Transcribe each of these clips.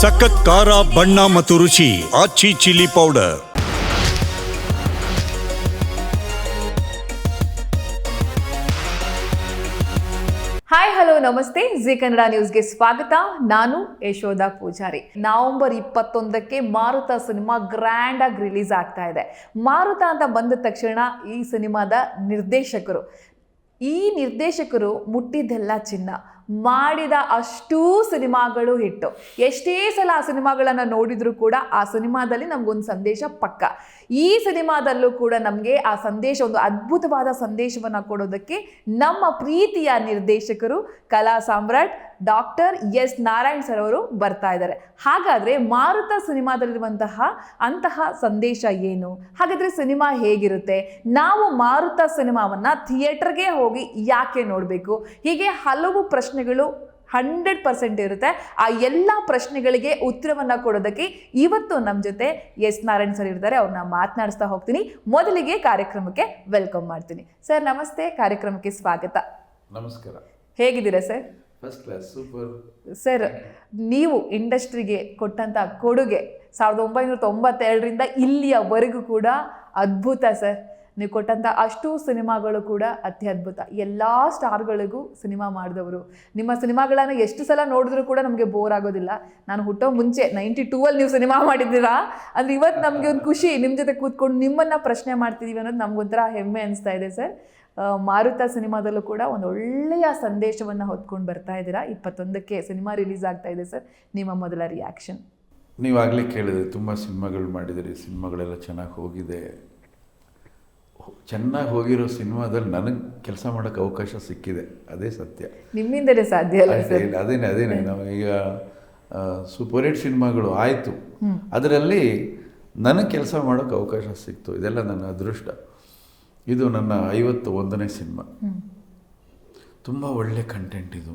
ಸಖತ್ ಖಾರ, ಬಣ್ಣ ಮತ್ತು ರುಚಿ Aachi chilli powder. Hi hello ನಮಸ್ತೆ. ಜಿ ಕನ್ನಡ ನ್ಯೂಸ್ಗೆ ಸ್ವಾಗತ. ನಾನು ಯಶೋಧ ಪೂಜಾರಿ. ನವೆಂಬರ್ ಇಪ್ಪತ್ತೊಂದಕ್ಕೆ ಮಾರುತ ಸಿನಿಮಾ ಗ್ರ್ಯಾಂಡ್ ಆಗಿ ರಿಲೀಸ್ ಆಗ್ತಾ ಇದೆ. ಮಾರುತ ಅಂತ ಬಂದ ತಕ್ಷಣ ಈ ಸಿನಿಮಾದ ನಿರ್ದೇಶಕರು. ಈ ನಿರ್ದೇಶಕರು ಮುಟ್ಟಿದ್ದೆಲ್ಲ ಚಿನ್ನ. ಮಾಡಿದ ಅಷ್ಟೂ ಸಿನಿಮಾಗಳು ಹಿಟ್ಟು. ಎಷ್ಟೇ ಸಲ ಆ ಸಿನಿಮಾಗಳನ್ನು ನೋಡಿದರೂ ಕೂಡ ಆ ಸಿನಿಮಾದಲ್ಲಿ ನಮಗೊಂದು ಸಂದೇಶ ಪಕ್ಕ. ಈ ಸಿನಿಮಾದಲ್ಲೂ ಕೂಡ ನಮಗೆ ಆ ಸಂದೇಶ, ಒಂದು ಅದ್ಭುತವಾದ ಸಂದೇಶವನ್ನು ಕೊಡೋದಕ್ಕೆ ನಮ್ಮ ಪ್ರೀತಿಯ ನಿರ್ದೇಶಕರು ಕಲಾ ಸಾಮ್ರಾಟ್ ಡಾಕ್ಟರ್ ಎಸ್ ನಾರಾಯಣ್ ಸರ್ ಅವರು ಬರ್ತಾ ಇದ್ದಾರೆ. ಹಾಗಾದ್ರೆ ಮಾರುತ ಸಿನಿಮಾದಲ್ಲಿರುವಂತಹ ಅಂತಹ ಸಂದೇಶ ಏನು? ಹಾಗಾದ್ರೆ ಸಿನಿಮಾ ಹೇಗಿರುತ್ತೆ? ನಾವು ಮಾರುತ ಸಿನಿಮಾವನ್ನ ಥಿಯೇಟರ್ಗೆ ಹೋಗಿ ಯಾಕೆ ನೋಡಬೇಕು? ಹೀಗೆ ಹಲವು ಪ್ರಶ್ನೆಗಳು ಹಂಡ್ರೆಡ್ ಪರ್ಸೆಂಟ್ ಇರುತ್ತೆ. ಆ ಎಲ್ಲ ಪ್ರಶ್ನೆಗಳಿಗೆ ಉತ್ತರವನ್ನ ಕೊಡೋದಕ್ಕೆ ಇವತ್ತು ನಮ್ಮ ಜೊತೆ ಎಸ್ ನಾರಾಯಣ್ ಸರ್ ಇರ್ತಾರೆ. ಅವ್ರನ್ನ ಮಾತನಾಡಿಸ್ತಾ ಹೋಗ್ತೀನಿ. ಮೊದಲಿಗೆ ಕಾರ್ಯಕ್ರಮಕ್ಕೆ ವೆಲ್ಕಮ್ ಮಾಡ್ತೀನಿ. ಸರ್ ನಮಸ್ತೆ. ಕಾರ್ಯಕ್ರಮಕ್ಕೆ ಸ್ವಾಗತ. ನಮಸ್ಕಾರ. ಹೇಗಿದ್ದೀರಾ sir? First class super sir ನೀವು ಇಂಡಸ್ಟ್ರಿಗೆ ಕೊಟ್ಟಂಥ ಕೊಡುಗೆ ಸಾವಿರದ ಒಂಬೈನೂರ ತೊಂಬತ್ತೆರಡರಿಂದ ಇಲ್ಲಿಯವರೆಗೂ ಕೂಡ ಅದ್ಭುತ ಸರ್ ನೀವು ಕೊಟ್ಟಂಥ ಅಷ್ಟು ಸಿನಿಮಾಗಳು ಕೂಡ ಅತ್ಯದ್ಭುತ ಎಲ್ಲ ಸ್ಟಾರ್ಗಳಿಗೂ ಸಿನಿಮಾ ಮಾಡಿದವರು. ನಿಮ್ಮ ಸಿನಿಮಾಗಳನ್ನು ಎಷ್ಟು ಸಲ ನೋಡಿದ್ರೂ ಕೂಡ ನಮಗೆ ಬೋರ್ ಆಗೋದಿಲ್ಲ. ನಾನು ಹುಟ್ಟೋ ಮುಂಚೆ ನೈಂಟಿ ಟೂ ಅಲ್ಲಿ ನೀವು ಸಿನಿಮಾ ಮಾಡಿದ್ದೀರಾ? ಅಂದರೆ ಇವತ್ತು ನಮಗೆ ಒಂದು ಖುಷಿ. ನಿಮ್ಮ ಜೊತೆ ಕೂತ್ಕೊಂಡು ನಿಮ್ಮನ್ನ ಪ್ರಶ್ನೆ ಮಾಡ್ತಿದ್ದೀವಿ ಅನ್ನೋದು ನಮಗೊಂಥರ ಹೆಮ್ಮೆ ಅನಿಸ್ತಾ ಇದೆ ಸರ್ ಮಾರುತ ಸಿನಿಮಾದಲ್ಲೂ ಕೂಡ ಒಂದು ಒಳ್ಳೆಯ ಸಂದೇಶವನ್ನು ಹೊತ್ಕೊಂಡು ಬರ್ತಾ ಇದ್ದೀರಾ? ಇಪ್ಪತ್ತೊಂದಕ್ಕೆ ಸಿನಿಮಾ ರಿಲೀಸ್ ಆಗ್ತಾ ಇದೆ ಸರ್. ನಿಮ್ಮ ಮೊದಲ ರಿಯಾಕ್ಷನ್ ನೀವಾಗಲೇ ಕೇಳಿದ್ರಿ ತುಂಬ ಸಿನಿಮಾಗಳು ಮಾಡಿದಿರಿ ಸಿನಿಮಾಗಳೆಲ್ಲ ಚೆನ್ನಾಗಿ ಹೋಗಿದೆ. ಚೆನ್ನಾಗಿ ಹೋಗಿರೋ ಸಿನಿಮಾದಲ್ಲಿ ನನಗೆ ಕೆಲಸ ಮಾಡೋಕ್ಕೆ ಅವಕಾಶ ಸಿಕ್ಕಿದೆ. ಅದೇ ಸತ್ಯ. ನಿಮ್ಮಿಂದಲೇ ಸಾಧ್ಯ ಅಲ್ಲ ಅದೇನೆ ಅದೇನೆ. ನಾವು ಈಗ ಸೂಪರ್ ಹಿಟ್ ಸಿನಿಮಾಗಳು ಆಯಿತು. ಅದರಲ್ಲಿ ನನಗೆ ಕೆಲಸ ಮಾಡೋಕ್ಕೆ ಅವಕಾಶ ಸಿಕ್ತು. ಇದೆಲ್ಲ ನನ್ನ ಅದೃಷ್ಟ. ಇದು ನನ್ನ ಐವತ್ತು ಒಂದನೇ ಸಿನಿಮಾ. ತುಂಬ ಒಳ್ಳೆ ಕಂಟೆಂಟ್ ಇದು.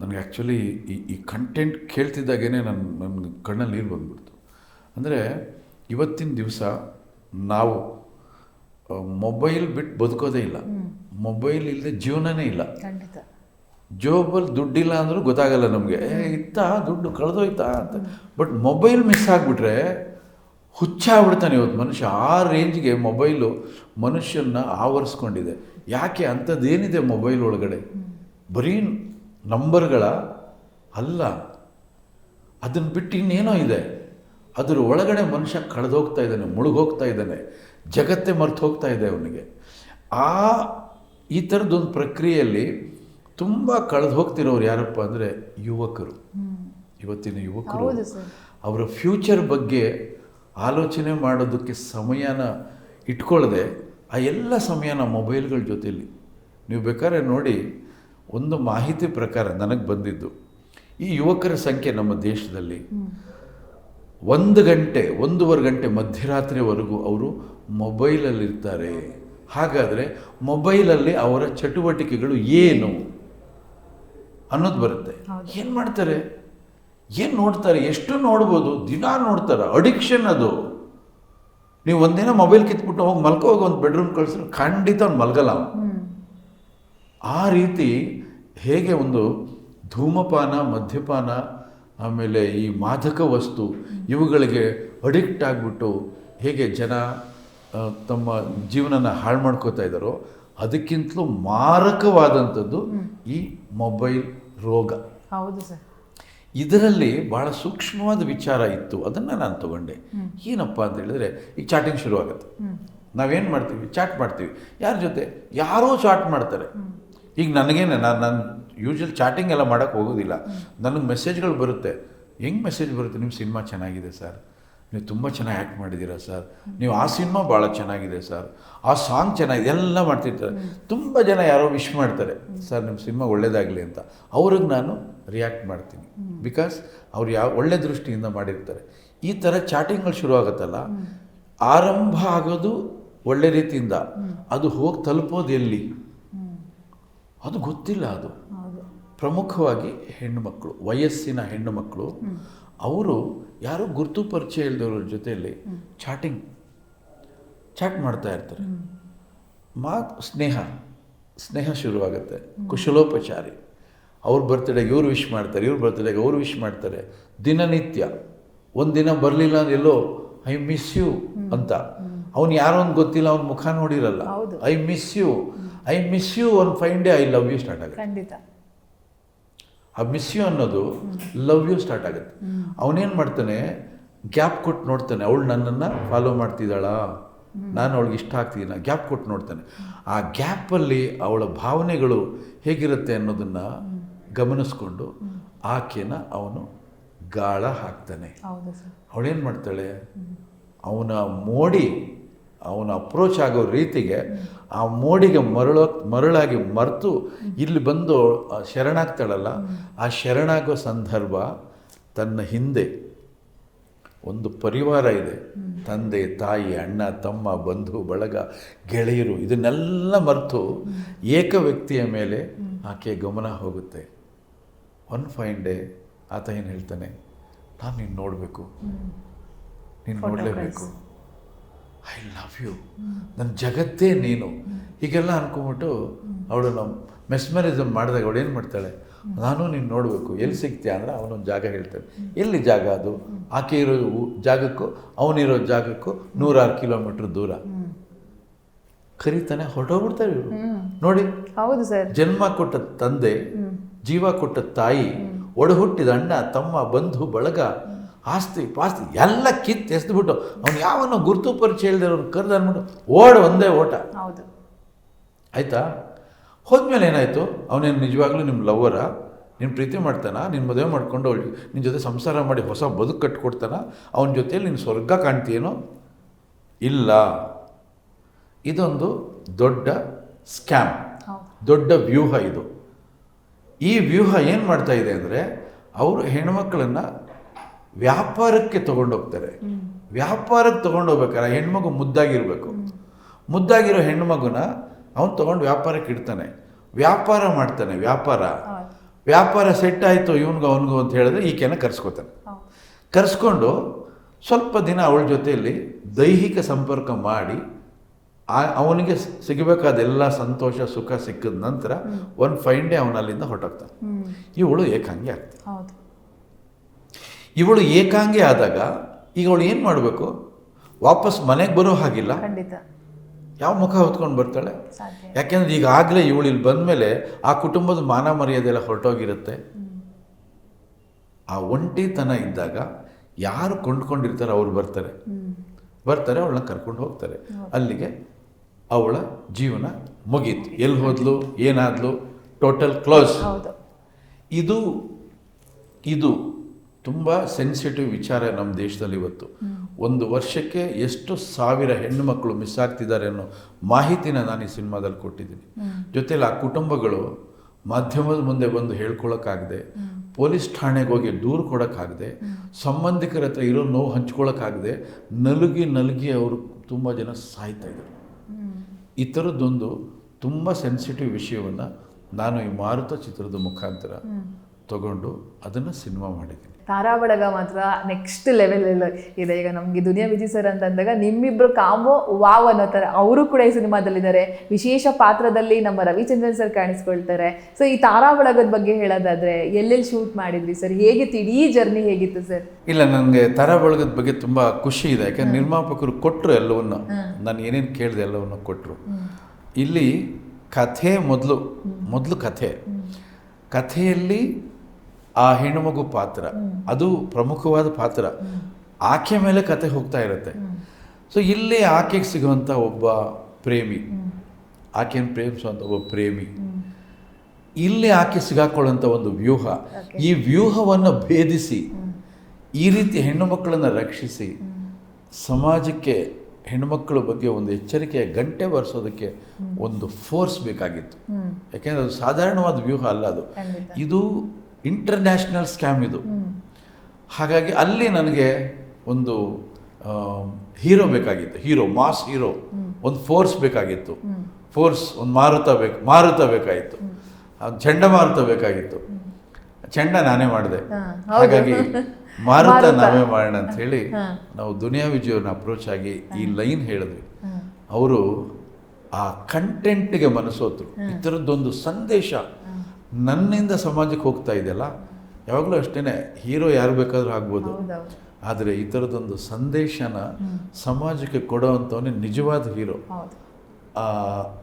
ನನಗೆ ಆ್ಯಕ್ಚುಲಿ ಈ ಈ ಕಂಟೆಂಟ್ ಕೇಳ್ತಿದ್ದಾಗೇ ನನ್ನ ನನ್ನ ಕಣ್ಣಲ್ಲಿ ನೀರು ಬಂದ್ಬಿಡ್ತು. ಅಂದರೆ ಇವತ್ತಿನ ದಿವಸ ನಾವು ಮೊಬೈಲ್ ಬಿಟ್ಟು ಬದುಕೋದೇ ಇಲ್ಲ. ಮೊಬೈಲ್ ಇಲ್ಲದೆ ಜೀವನನೇ ಇಲ್ಲ. ಜೋಬಲ್ಲಿ ದುಡ್ಡಿಲ್ಲ ಅಂದರೂ ಗೊತ್ತಾಗಲ್ಲ ನಮಗೆ. ಇತ್ತಾ ದುಡ್ಡು ಕಳೆದೋಯ್ತಾ ಅಂತ. ಬಟ್ ಮೊಬೈಲ್ ಮಿಸ್ ಆಗಿಬಿಟ್ರೆ ಹುಚ್ಚಾಗ್ಬಿಡ್ತಾನೆ ಇವತ್ತು ಮನುಷ್ಯ. ಆ ರೇಂಜ್ಗೆ ಮೊಬೈಲು ಮನುಷ್ಯನ ಆವರಿಸ್ಕೊಂಡಿದೆ. ಯಾಕೆ? ಅಂಥದ್ದೇನಿದೆ ಮೊಬೈಲ್ ಒಳಗಡೆ? ಬರೀ ನಂಬರ್ಗಳ ಅಲ್ಲ. ಅದನ್ನು ಬಿಟ್ಟು ಇನ್ನೇನೋ ಇದೆ. ಅದರ ಒಳಗಡೆ ಮನುಷ್ಯ ಕಳೆದೋಗ್ತಾ ಇದ್ದಾನೆ ಮುಳುಗೋಗ್ತಾ ಇದ್ದಾನೆ ಜಗತ್ತೇ ಮರೆತು ಹೋಗ್ತಾ ಇದೆ ಅವನಿಗೆ. ಆ ಈ ಥರದ್ದೊಂದು ಪ್ರಕ್ರಿಯೆಯಲ್ಲಿ ತುಂಬ ಕಳೆದು ಹೋಗ್ತಿರೋರು ಯಾರಪ್ಪ ಅಂದರೆ ಯುವಕರು. ಇವತ್ತಿನ ಯುವಕರು. ಅವರ ಫ್ಯೂಚರ್ ಬಗ್ಗೆ ಆಲೋಚನೆ ಮಾಡೋದಕ್ಕೆ ಸಮಯನ ಇಟ್ಕೊಳ್ಳದೆ ಆ ಎಲ್ಲ ಸಮಯನ ಮೊಬೈಲ್ಗಳ ಜೊತೆಯಲ್ಲಿ. ನೀವು ಬೇಕಾದ್ರೆ ನೋಡಿ ಒಂದು ಮಾಹಿತಿ ಪ್ರಕಾರ ನನಗೆ ಬಂದಿದ್ದು ಈ ಯುವಕರ ಸಂಖ್ಯೆ ನಮ್ಮ ದೇಶದಲ್ಲಿ ಒಂದು ಗಂಟೆ ಒಂದೂವರೆ ಗಂಟೆ ಮಧ್ಯರಾತ್ರಿವರೆಗೂ ಅವರು ಮೊಬೈಲಲ್ಲಿರ್ತಾರೆ. ಹಾಗಾದರೆ ಮೊಬೈಲಲ್ಲಿ ಅವರ ಚಟುವಟಿಕೆಗಳು ಏನು ಅನ್ನೋದು ಬರುತ್ತೆ. ಏನು ಮಾಡ್ತಾರೆ? ಏನು ನೋಡ್ತಾರೆ? ಎಷ್ಟು ನೋಡ್ಬೋದು? ದಿನ ನೋಡ್ತಾರೆ. ಅಡಿಕ್ಷನ್ ಅದು. ನೀವು ಒಂದಿನ ಮೊಬೈಲ್ ಕಿತ್ಬಿಟ್ಟು ಹೋಗಿ ಮಲ್ಕೋ ಹೋಗಿ ಒಂದು ಬೆಡ್ರೂಮ್ ಕಳಿಸಿದ್ರೆ ಖಂಡಿತ ಅವ್ನು ಮಲ್ಗಲ್ಲ. ಆ ರೀತಿ ಹೇಗೆ ಒಂದು ಧೂಮಪಾನ ಮದ್ಯಪಾನ ಆಮೇಲೆ ಈ ಮಾದಕ ವಸ್ತು ಇವುಗಳಿಗೆ ಅಡಿಕ್ಟ್ ಆಗಿಬಿಟ್ಟು ಹೇಗೆ ಜನ ತಮ್ಮ ಜೀವನನ ಹಾಳು ಮಾಡ್ಕೋತಾ ಇದ್ದಾರೋ ಅದಕ್ಕಿಂತಲೂ ಮಾರಕವಾದಂಥದ್ದು ಈ ಮೊಬೈಲ್ ರೋಗ. ಹೌದು ಸರ್. ಇದರಲ್ಲಿ ಭಾಳ ಸೂಕ್ಷ್ಮವಾದ ವಿಚಾರ ಇತ್ತು. ಅದನ್ನು ನಾನು ತಗೊಂಡೆ. ಏನಪ್ಪ ಅಂತ ಹೇಳಿದ್ರೆ ಈಗ ಚಾಟಿಂಗ್ ಶುರು ಆಗುತ್ತೆ ನಾವೇನು ಮಾಡ್ತೀವಿ? ಚಾಟ್ ಮಾಡ್ತೀವಿ. ಯಾರ ಜೊತೆ? ಯಾರೋ ಚಾಟ್ ಮಾಡ್ತಾರೆ. ಈಗ ನನಗೇನೆ ನಾನು ನಾನು ಯೂಶಲ್ ಚಾಟಿಂಗ್ ಎಲ್ಲ ಮಾಡೋಕ್ಕೆ ಹೋಗೋದಿಲ್ಲ. ನನಗೆ ಮೆಸೇಜ್ಗಳು ಬರುತ್ತೆ. ಹೆಂಗೆ ಮೆಸೇಜ್ ಬರುತ್ತೆ? ನಿಮ್ಮ ಸಿನಿಮಾ ಚೆನ್ನಾಗಿದೆ ಸರ್. ನೀವು ತುಂಬ ಚೆನ್ನಾಗಿ ಆ್ಯಕ್ಟ್ ಮಾಡಿದ್ದೀರಾ ಸರ್? ನೀವು ಆ ಸಿನಿಮಾ ಭಾಳ ಚೆನ್ನಾಗಿದೆ ಸರ್. ಆ ಸಾಂಗ್ ಚೆನ್ನಾಗಿದೆ ಎಲ್ಲ ಮಾಡ್ತಿರ್ತಾರೆ. ತುಂಬ ಜನ ಯಾರೋ ವಿಶ್ ಮಾಡ್ತಾರೆ ಸರ್ ನಿಮ್ಮ ಸಿನಿಮಾ ಒಳ್ಳೇದಾಗಲಿ ಅಂತ. ಅವ್ರಿಗೆ ನಾನು ರಿಯಾಕ್ಟ್ ಮಾಡ್ತೀನಿ. ಬಿಕಾಸ್ ಅವ್ರು ಯಾವ ಒಳ್ಳೆ ದೃಷ್ಟಿಯಿಂದ ಮಾಡಿರ್ತಾರೆ. ಈ ಥರ ಚಾಟಿಂಗ್ಗಳು ಶುರು ಆಗುತ್ತಲ್ಲ? ಆರಂಭ ಆಗೋದು ಒಳ್ಳೆ ರೀತಿಯಿಂದ. ಅದು ಹೋಗಿ ತಲುಪೋದು ಎಲ್ಲಿ? ಅದು ಗೊತ್ತಿಲ್ಲ ಅದು. ಪ್ರಮುಖವಾಗಿ ಹೆಣ್ಣು ಮಕ್ಕಳು ವಯಸ್ಸಿನ ಹೆಣ್ಣು ಮಕ್ಕಳು. ಅವರು ಯಾರೋ ಗುರುತು ಪರಿಚಯ ಇಲ್ಲದವ್ರ ಜೊತೆಯಲ್ಲಿ ಚಾಟಿಂಗ್ ಚಾಟ್ ಮಾಡ್ತಾ ಇರ್ತಾರೆ. ಮಾತು ಸ್ನೇಹ ಸ್ನೇಹ ಶುರುವಾಗುತ್ತೆ. ಕುಶಲೋಪಚಾರಿ. ಅವ್ರ ಬರ್ತ್ಡೇಗೆ ಇವ್ರು ವಿಶ್ ಮಾಡ್ತಾರೆ ಇವ್ರ ಬರ್ತ್ಡೇಗೆ ಅವ್ರು ವಿಶ್ ಮಾಡ್ತಾರೆ. ದಿನನಿತ್ಯ ಒಂದಿನ ಬರಲಿಲ್ಲ ಅಂದ್ರೆ ಎಲ್ಲೋ ಐ ಮಿಸ್ ಯು ಅಂತ. ಅವ್ನು ಯಾರೋ ಒಂದು ಗೊತ್ತಿಲ್ಲ ಅವ್ನ ಮುಖ ನೋಡಿರಲ್ಲ. I miss you I miss you one fine day I love you start ಆಗುತ್ತೆ. ಖಂಡಿತ. ಆ ಮಿಸ್ ಯು ಅನ್ನೋದು ಲವ್ ಯು ಸ್ಟಾರ್ಟ್ ಆಗುತ್ತೆ. ಅವನೇನು ಮಾಡ್ತಾನೆ ಗ್ಯಾಪ್ ಕೊಟ್ಟು ನೋಡ್ತಾನೆ. ಅವಳು ನನ್ನನ್ನು ಫಾಲೋ ಮಾಡ್ತಿದ್ದಾಳ? ನಾನು ಅವಳಿಗೆ ಇಷ್ಟ ಆಗ್ತಿದ್ದೀನ ಗ್ಯಾಪ್ ಕೊಟ್ಟು ನೋಡ್ತಾನೆ. ಆ ಗ್ಯಾಪಲ್ಲಿ ಅವಳ ಭಾವನೆಗಳು ಹೇಗಿರುತ್ತೆ ಅನ್ನೋದನ್ನು ಗಮನಿಸ್ಕೊಂಡು ಆಕೆನ ಅವನು ಗಾಳ ಹಾಕ್ತಾನೆ. ಅವಳೇನು ಮಾಡ್ತಾಳೆ? ಅವನ ಮೋಡಿ ಅವನ ಅಪ್ರೋಚ್ ಆಗೋ ರೀತಿಗೆ ಆ ಮೋಡಿಗೆ ಮರಳೋ ಮರಳಾಗಿ ಮರೆತು ಇಲ್ಲಿ ಬಂದು ಆ ಶರಣಾಗ್ತಾಳಲ್ಲ ಆ ಶರಣಾಗೋ ಸಂದರ್ಭ ತನ್ನ ಹಿಂದೆ ಒಂದು ಪರಿವಾರ ಇದೆ. ತಂದೆ ತಾಯಿ ಅಣ್ಣ ತಮ್ಮ ಬಂಧು ಬಳಗ ಗೆಳೆಯರು ಇದನ್ನೆಲ್ಲ ಮರೆತು ಏಕ ವ್ಯಕ್ತಿಯ ಮೇಲೆ ಆಕೆ ಗಮನ ಹೋಗುತ್ತೆ. ಒನ್ ಫೈನ್ ಡೇ ಆತ ಏನು ಹೇಳ್ತಾನೆ ನಾನು ನೀನು ನೋಡಬೇಕು. ನೀನು ನೋಡಲೇಬೇಕು. ಐ ಲವ್ ಯು ನನ್ನ ಜಗತ್ತೇ ನೀನು. ಹೀಗೆಲ್ಲ ಅನ್ಕೊಂಬಿಟ್ಟು ಅವಳು ಮೆಸ್ಮರಿಸಮ್ ಮಾಡಿದಾಗ ಅವಳು ಏನು ಮಾಡ್ತಾಳೆ? ನಾನು ನೀನು ನೋಡಬೇಕು. ಎಲ್ಲಿ ಸಿಗ್ತೀಯ ಅಂದರೆ ಅವನೊಂದು ಜಾಗ ಹೇಳ್ತಾನೆ. ಎಲ್ಲಿ ಜಾಗ ಅದು? ಆಕೆ ಇರೋ ಜಾಗಕ್ಕೂ ಅವನಿರೋ ಜಾಗಕ್ಕೂ ನೂರಾರು ಕಿಲೋಮೀಟ್ರ್ ದೂರ. ಕರೀತಾನೆ ಹೊರಟೋಗ್ಬಿಡ್ತಾರೆ ಇವರು ನೋಡಿ ಹೌದು ಸರ್. ಜನ್ಮ ಕೊಟ್ಟ ತಂದೆ ಜೀವ ಕೊಟ್ಟ ತಾಯಿ ಒಡಹುಟ್ಟಿದ ಅಣ್ಣ ತಮ್ಮ ಬಂಧು ಬಳಗ ಆಸ್ತಿ ಪಾಸ್ತಿ ಎಲ್ಲ ಕಿತ್ತು ಎಸ್ದುಬಿಟ್ಟು ಅವ್ನು ಯಾವನೋ ಗುರುತು ಪರಿಚಯ ಇಲ್ದಿರೋ ಅವ್ನು ಕರೆದು ಅಂದ್ಬಿಟ್ಟು ಓಡ ಒಂದೇ ಓಟ. ಹೌದು. ಆಯಿತಾ? ಹೋದ್ಮೇಲೆ ಏನಾಯಿತು? ಅವನೇನು ನಿಜವಾಗ್ಲೂ ನಿಮ್ಮ ಲವ್ವರ ನೀನು ಪ್ರೀತಿ ಮಾಡ್ತಾನ? ನಿನ್ನ ಮದುವೆ ಮಾಡ್ಕೊಂಡು ಅವಳು ನಿನ್ನ ಜೊತೆ ಸಂಸಾರ ಮಾಡಿ ಹೊಸ ಬದುಕು ಕಟ್ಕೊಡ್ತಾನ? ಅವನ ಜೊತೆಯಲ್ಲಿ ನೀನು ಸ್ವರ್ಗ ಕಾಣ್ತೀಯೇನೋ? ಇಲ್ಲ. ಇದೊಂದು ದೊಡ್ಡ ಸ್ಕ್ಯಾಮ್. ದೊಡ್ಡ ವ್ಯೂಹ ಇದು. ಈ ವ್ಯೂಹ ಏನು ಮಾಡ್ತಾ ಇದೆ ಅಂದರೆ ಅವರು ಹೆಣ್ಮಕ್ಳನ್ನ ವ್ಯಾಪಾರಕ್ಕೆ ತಗೊಂಡೋಗ್ತಾರೆ. ವ್ಯಾಪಾರಕ್ಕೆ ತಗೊಂಡೋಗ್ಬೇಕಾರೆ ಹೆಣ್ಮಗು ಮುದ್ದಾಗಿರಬೇಕು. ಮುದ್ದಾಗಿರೋ ಹೆಣ್ಮಗುನ ಅವನು ತೊಗೊಂಡು ವ್ಯಾಪಾರಕ್ಕೆ ಇಡ್ತಾನೆ. ವ್ಯಾಪಾರ ಮಾಡ್ತಾನೆ ವ್ಯಾಪಾರ. ವ್ಯಾಪಾರ ಸೆಟ್ ಆಯಿತು ಇವನಿಗೂ ಅವನಿಗೂ ಅಂತ ಹೇಳಿದ್ರೆ ಈಕೆನ ಕರ್ಸ್ಕೊತಾನೆ. ಕರ್ಸ್ಕೊಂಡು ಸ್ವಲ್ಪ ದಿನ ಅವಳ ಜೊತೆಯಲ್ಲಿ ದೈಹಿಕ ಸಂಪರ್ಕ ಮಾಡಿ ಆ ಅವನಿಗೆ ಸಿಗಬೇಕಾದ ಎಲ್ಲ ಸಂತೋಷ ಸುಖ ಸಿಕ್ಕಿದ ನಂತರ ಒಂದು ಫೈನ್ ಡೇ ಅವನಲ್ಲಿಂದ ಹೊರಟೋಗ್ತಾನೆ. ಇವಳು ಏಕಾಂಗಿ ಆಗ್ತಾನೆ ಇವಳು ಏಕಾಂಗಿ ಆದಾಗ ಈಗ ಅವಳು ಏನು ಮಾಡಬೇಕು? ವಾಪಸ್ ಮನೆಗೆ ಬರೋ ಹಾಗಿಲ್ಲ? ಖಂಡಿತ. ಯಾವ ಮುಖ ಹೊತ್ಕೊಂಡು ಬರ್ತಾಳೆ? ಯಾಕೆಂದ್ರೆ ಈಗಾಗಲೇ ಇವಳು ಇಲ್ಲಿ ಬಂದಮೇಲೆ ಆ ಕುಟುಂಬದ ಮಾನ ಮರ್ಯಾದೆ ಎಲ್ಲ ಹೊರಟೋಗಿರುತ್ತೆ. ಆ ಒಂಟಿತನ ಇದ್ದಾಗ ಯಾರು ಕೊಂಡ್ಕೊಂಡಿರ್ತಾರೆ ಅವ್ರು ಬರ್ತಾರೆ. ಬರ್ತಾರೆ ಅವಳನ್ನ ಕರ್ಕೊಂಡು ಹೋಗ್ತಾರೆ. ಅಲ್ಲಿಗೆ ಅವಳ ಜೀವನ ಮುಗೀತು. ಎಲ್ಲಿ ಹೋದ್ಲು ಏನಾದ್ಲು? ಟೋಟಲ್ ಕ್ಲೋಸ್ ಇದು ಇದು ತುಂಬ ಸೆನ್ಸಿಟಿವ್ ವಿಚಾರ ನಮ್ಮ ದೇಶದಲ್ಲಿ ಇವತ್ತು. ಒಂದು ವರ್ಷಕ್ಕೆ ಎಷ್ಟು ಸಾವಿರ ಹೆಣ್ಣು ಮಕ್ಕಳು ಮಿಸ್ ಆಗ್ತಿದ್ದಾರೆ ಅನ್ನೋ ಮಾಹಿತಿನ ನಾನು ಈ ಸಿನಿಮಾದಲ್ಲಿ ಕೊಟ್ಟಿದ್ದೀನಿ. ಜೊತೆಲಿ ಆ ಕುಟುಂಬಗಳು ಮಾಧ್ಯಮದ ಮುಂದೆ ಬಂದು ಹೇಳ್ಕೊಳಕ್ಕಾಗದೆ, ಪೊಲೀಸ್ ಠಾಣೆಗೆ ಹೋಗಿ ದೂರು ಕೊಡೋಕ್ಕಾಗದೆ, ಸಂಬಂಧಿಕರ ಹತ್ರ ಇರೋ ನೋವು ಹಂಚ್ಕೊಳಕ್ಕಾಗದೆ, ನಲುಗಿ ನಲುಗಿ ಅವರು ತುಂಬ ಜನ ಸಾಯ್ತಾ ಇದ್ದರು. ಈ ಥರದ್ದೊಂದು ತುಂಬ ಸೆನ್ಸಿಟಿವ್ ವಿಷಯವನ್ನು ನಾನು ಈ ಮಾರುತ ಚಿತ್ರದ ಮುಖಾಂತರ ತಗೊಂಡು ಅದನ್ನು ಸಿನಿಮಾ ಮಾಡಿದ್ದೀನಿ. ತಾರಾ ಬಳಗ ಮಾತ್ರ ನೆಕ್ಸ್ಟ್ ಲೆವೆಲ್ ಇದೆ ಈಗ ನಮಗೆ ದುನಿಯಾ ವಿಜಿ ಸರ್ ಅಂತ ಅಂದಾಗ ನಿಮ್ಮಿಬ್ರು ಕಾಂಬೋ ವಾವ್ ಅನ್ನೋ ಥರ ಅವರು ಕೂಡ ಈ ಸಿನಿಮಾದಲ್ಲಿದ್ದಾರೆ. ವಿಶೇಷ ಪಾತ್ರದಲ್ಲಿ ನಮ್ಮ ರವಿಚಂದ್ರನ್ ಸರ್ ಕಾಣಿಸ್ಕೊಳ್ತಾರೆ. ಸೊ ಈ ತಾರಾ ಬಳಗದ ಬಗ್ಗೆ ಹೇಳೋದಾದ್ರೆ ಎಲ್ಲೆಲ್ಲಿ ಶೂಟ್ ಮಾಡಿದ್ರಿ ಸರ್ ಹೇಗಿತ್ತು ಇಡೀ ಜರ್ನಿ ಹೇಗಿತ್ತು ಸರ್ ಇಲ್ಲ ನನಗೆ ತಾರಾ ಬಳಗದ ಬಗ್ಗೆ ತುಂಬ ಖುಷಿ ಇದೆ. ಯಾಕೆ ನಿರ್ಮಾಪಕರು ಕೊಟ್ಟರು ಎಲ್ಲವನ್ನು. ನಾನು ಏನೇನು ಕೇಳಿದೆ ಎಲ್ಲವನ್ನು ಕೊಟ್ಟರು ಇಲ್ಲಿ ಕಥೆ ಮೊದಲು ಮೊದಲು ಕಥೆ. ಕಥೆಯಲ್ಲಿ ಆ ಹೆಣ್ಣುಮಗು ಪಾತ್ರ. ಅದು ಪ್ರಮುಖವಾದ ಪಾತ್ರ. ಆಕೆ ಮೇಲೆ ಕತೆ ಹೋಗ್ತಾ ಇರುತ್ತೆ. ಸೊ ಇಲ್ಲಿ ಆಕೆಗೆ ಸಿಗುವಂಥ ಒಬ್ಬ ಪ್ರೇಮಿ. ಆಕೆಯನ್ನು ಪ್ರೇಮಿಸುವಂಥ ಒಬ್ಬ ಪ್ರೇಮಿ. ಇಲ್ಲಿ ಆಕೆ ಸಿಗಾಕೊಳ್ಳುವಂಥ ಒಂದು ವ್ಯೂಹ. ಈ ವ್ಯೂಹವನ್ನು ಭೇದಿಸಿ ಈ ರೀತಿ ಹೆಣ್ಣು ಮಕ್ಕಳನ್ನು ರಕ್ಷಿಸಿ ಸಮಾಜಕ್ಕೆ ಹೆಣ್ಣುಮಕ್ಕಳ ಬಗ್ಗೆ ಒಂದು ಎಚ್ಚರಿಕೆಯ ಗಂಟೆ ಬರೆಸೋದಕ್ಕೆ ಒಂದು ಫೋರ್ಸ್ ಬೇಕಾಗಿತ್ತು. ಯಾಕೆಂದರೆ ಅದು ಸಾಧಾರಣವಾದ ವ್ಯೂಹ ಅಲ್ಲ ಅದು. ಇದು ಇಂಟರ್ನ್ಯಾಷನಲ್ ಸ್ಕ್ಯಾಮ್ ಇದು. ಹಾಗಾಗಿ ಅಲ್ಲಿ ನನಗೆ ಒಂದು ಹೀರೋ ಬೇಕಾಗಿತ್ತು. ಹೀರೋ ಮಾಸ್ ಹೀರೋ ಒಂದು ಫೋರ್ಸ್ ಬೇಕಾಗಿತ್ತು. ಫೋರ್ಸ್ ಒಂದು ಮಾರುತ ಬೇಕು ಮಾರುತ ಬೇಕಾಗಿತ್ತು. ಆ ಚಂಡಮಾರುತ ಬೇಕಾಗಿತ್ತು. ಚಂಡ ನಾನೇ ಮಾಡಿದೆ. ಹಾಗಾಗಿ ಮಾರುತ ಮಾರುತ. ನಾವೇ ಮಾಡೋಣ ಅಂತ ಹೇಳಿ ನಾವು ದುನಿಯಾ ವಿಜಯವ್ರನ್ನ ಅಪ್ರೋಚ್ ಆಗಿ ಈ ಲೈನ್ ಹೇಳಿದ್ವಿ. ಅವರು ಆ ಕಂಟೆಂಟ್ಗೆ ಮನಸ್ಸೋತ್ರು ಈ ಥರದ್ದೊಂದು ಸಂದೇಶ. ನನ್ನಿಂದ ಸಮಾಜಕ್ಕೆ ಹೋಗ್ತಾ ಇದೆಯಲ್ಲ ಯಾವಾಗಲೂ ಅಷ್ಟೇ ಹೀರೋ ಯಾರು ಬೇಕಾದರೂ ಆಗ್ಬೋದು. ಆದರೆ ಈ ಥರದೊಂದು ಸಂದೇಶನ ಸಮಾಜಕ್ಕೆ ಕೊಡೋವಂಥವನೇ ನಿಜವಾದ ಹೀರೋ.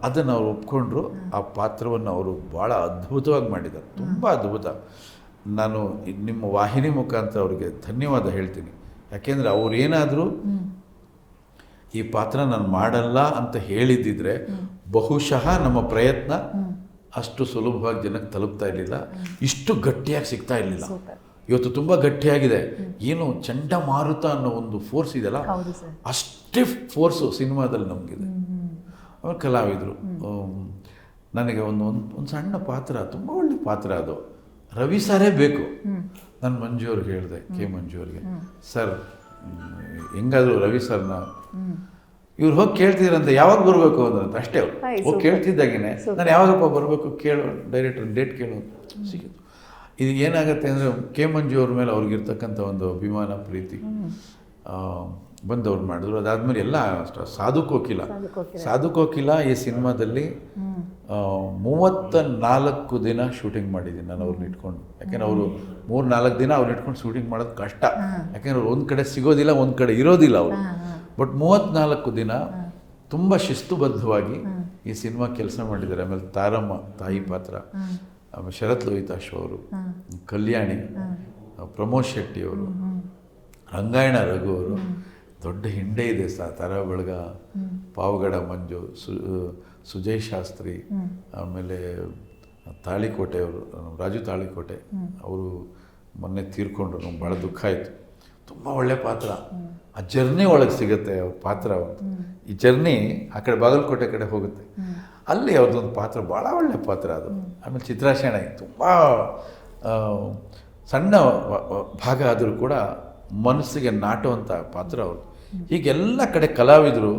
ಅದನ್ನು ಅವ್ರು ಒಪ್ಕೊಂಡ್ರು ಆ ಪಾತ್ರವನ್ನು ಅವರು ಭಾಳ ಅದ್ಭುತವಾಗಿ ಮಾಡಿದ್ದಾರೆ. ತುಂಬ ಅದ್ಭುತ. ನಾನು ನಿಮ್ಮ ವಾಹಿನಿ ಮುಖಾಂತರ ಅವರಿಗೆ ಧನ್ಯವಾದ ಹೇಳ್ತೀನಿ. ಯಾಕೆಂದರೆ ಅವರೇನಾದರೂ ಏನಾದರೂ ಈ ಪಾತ್ರ ನಾನು ಮಾಡಲ್ಲ ಅಂತ ಹೇಳಿದ್ದಿದ್ರೆ ಬಹುಶಃ ನಮ್ಮ ಪ್ರಯತ್ನ ಅಷ್ಟು ಸುಲಭವಾಗಿ ಜನಕ್ಕೆ ತಲುಪ್ತಾ ಇರಲಿಲ್ಲ. ಇಷ್ಟು ಗಟ್ಟಿಯಾಗಿ ಸಿಗ್ತಾ ಇರಲಿಲ್ಲ. ಇವತ್ತು ತುಂಬ ಗಟ್ಟಿಯಾಗಿದೆ. ಏನು ಚಂಡಮಾರುತ ಅನ್ನೋ ಒಂದು ಫೋರ್ಸ್ ಇದೆಯಲ್ಲ? ಅಷ್ಟೇ ಫೋರ್ಸು ಸಿನಿಮಾದಲ್ಲಿ ನಮಗಿದೆ. ಅವ್ರು ಕಲಾವಿದರು. ನನಗೆ ಒಂದು ಒಂದು ಒಂದು ಸಣ್ಣ ಪಾತ್ರ ತುಂಬ ಒಳ್ಳೆ ಪಾತ್ರ ಅದು. ರವಿ ಸಾರೇ ಬೇಕು. ನಾನು ಮಂಜು ಅವ್ರಿಗೆ ಹೇಳಿದೆ ಕೆ ಮಂಜು ಅವ್ರಿಗೆ. ಸರ್ ಹೆಂಗಾದರೂ ರವಿ ಸರ್ನ ಇವ್ರು ಹೋಗಿ ಕೇಳ್ತಿದ್ರಂತ ಯಾವಾಗ ಬರಬೇಕು ಅಂದ್ರಂತ ಅಷ್ಟೇ ಅವ್ರು. ಹೋಗಿ ಕೇಳ್ತಿದ್ದಾಗೇನೆ ನಾನು ಯಾವಾಗಪ್ಪ ಬರಬೇಕು ಕೇಳು ಡೈರೆಕ್ಟರ್ ಡೇಟ್ ಕೇಳು ಅಂತ ಸಿಕ್ಕಿತು ಇದು ಏನಾಗುತ್ತೆ ಅಂದರೆ ಕೆ ಮಂಜು ಅವ್ರ ಮೇಲೆ ಅವ್ರಿಗಿರ್ತಕ್ಕಂಥ ಒಂದು ಅಭಿಮಾನ ಪ್ರೀತಿ ಬಂದವ್ರು ಮಾಡಿದ್ರು. ಅದಾದಮೇಲೆ ಎಲ್ಲ ಅಷ್ಟ ಸಾಧು ಕೋಕಿಲ ಸಾಧು ಕೋಕಿಲ. ಈ ಸಿನಿಮಾದಲ್ಲಿ ಮೂವತ್ತ ನಾಲ್ಕು ದಿನ ಶೂಟಿಂಗ್ ಮಾಡಿದ್ದೀನಿ ನಾನು ಅವ್ರನ್ನ ಇಟ್ಕೊಂಡು. ಯಾಕೆಂದ್ರೆ ಅವರು ಮೂರು ನಾಲ್ಕು ದಿನ ಅವ್ರನ್ನ ಇಟ್ಕೊಂಡು ಶೂಟಿಂಗ್ ಮಾಡೋದು ಕಷ್ಟ. ಯಾಕೆಂದ್ರೆ ಅವ್ರು ಒಂದು ಕಡೆ ಸಿಗೋದಿಲ್ಲ ಒಂದು ಕಡೆ ಇರೋದಿಲ್ಲ ಅವರು. ಬಟ್ ಮೂವತ್ನಾಲ್ಕು ದಿನ ತುಂಬ ಶಿಸ್ತುಬದ್ಧವಾಗಿ ಈ ಸಿನಿಮಾ ಕೆಲಸ ಮಾಡಿದ್ದಾರೆ. ಆಮೇಲೆ ತಾರಮ್ಮ ತಾಯಿ ಪಾತ್ರ ಆಮೇಲೆ ಶರತ್ ಲೋಹಿತಾಶ್ ಅವರು ಕಲ್ಯಾಣಿ ಪ್ರಮೋದ್ ಶೆಟ್ಟಿ ಅವರು ರಂಗಾಯಣ ರಘು ಅವರು ದೊಡ್ಡ ಹಿಂಡೆ ಇದೆ ಸ ತರ ಬೆಳಗ ಪಾವಗಡ ಮಂಜು ಸು ಸುಜಯ್ ಶಾಸ್ತ್ರಿ ಆಮೇಲೆ ತಾಳಿಕೋಟೆಯವರು ರಾಜು ತಾಳಿಕೋಟೆ ಅವರು ಮೊನ್ನೆ ತೀರ್ಕೊಂಡ್ರು. ನಮ್ಗೆ ಭಾಳ ದುಃಖ ಆಯಿತು. ತುಂಬ ಒಳ್ಳೆ ಪಾತ್ರ. ಆ ಜರ್ನಿ ಒಳಗೆ ಸಿಗುತ್ತೆ ಅವ್ರ ಪಾತ್ರ ಒಂದು. ಈ ಜರ್ನಿ ಆ ಕಡೆ ಬಾಗಲಕೋಟೆ ಕಡೆ ಹೋಗುತ್ತೆ. ಅಲ್ಲಿ ಅವ್ರದ್ದೊಂದು ಪಾತ್ರ ಭಾಳ ಒಳ್ಳೆ ಪಾತ್ರ ಅದು. ಆಮೇಲೆ ಚಿತ್ರಾಶಯಣ ತುಂಬ ಸಣ್ಣ ಭಾಗ ಆದರೂ ಕೂಡ ಮನಸ್ಸಿಗೆ ನಾಟುವಂಥ ಪಾತ್ರ ಅವರು ಹೀಗೆಲ್ಲ ಕಡೆ ಕಲಾವಿದರು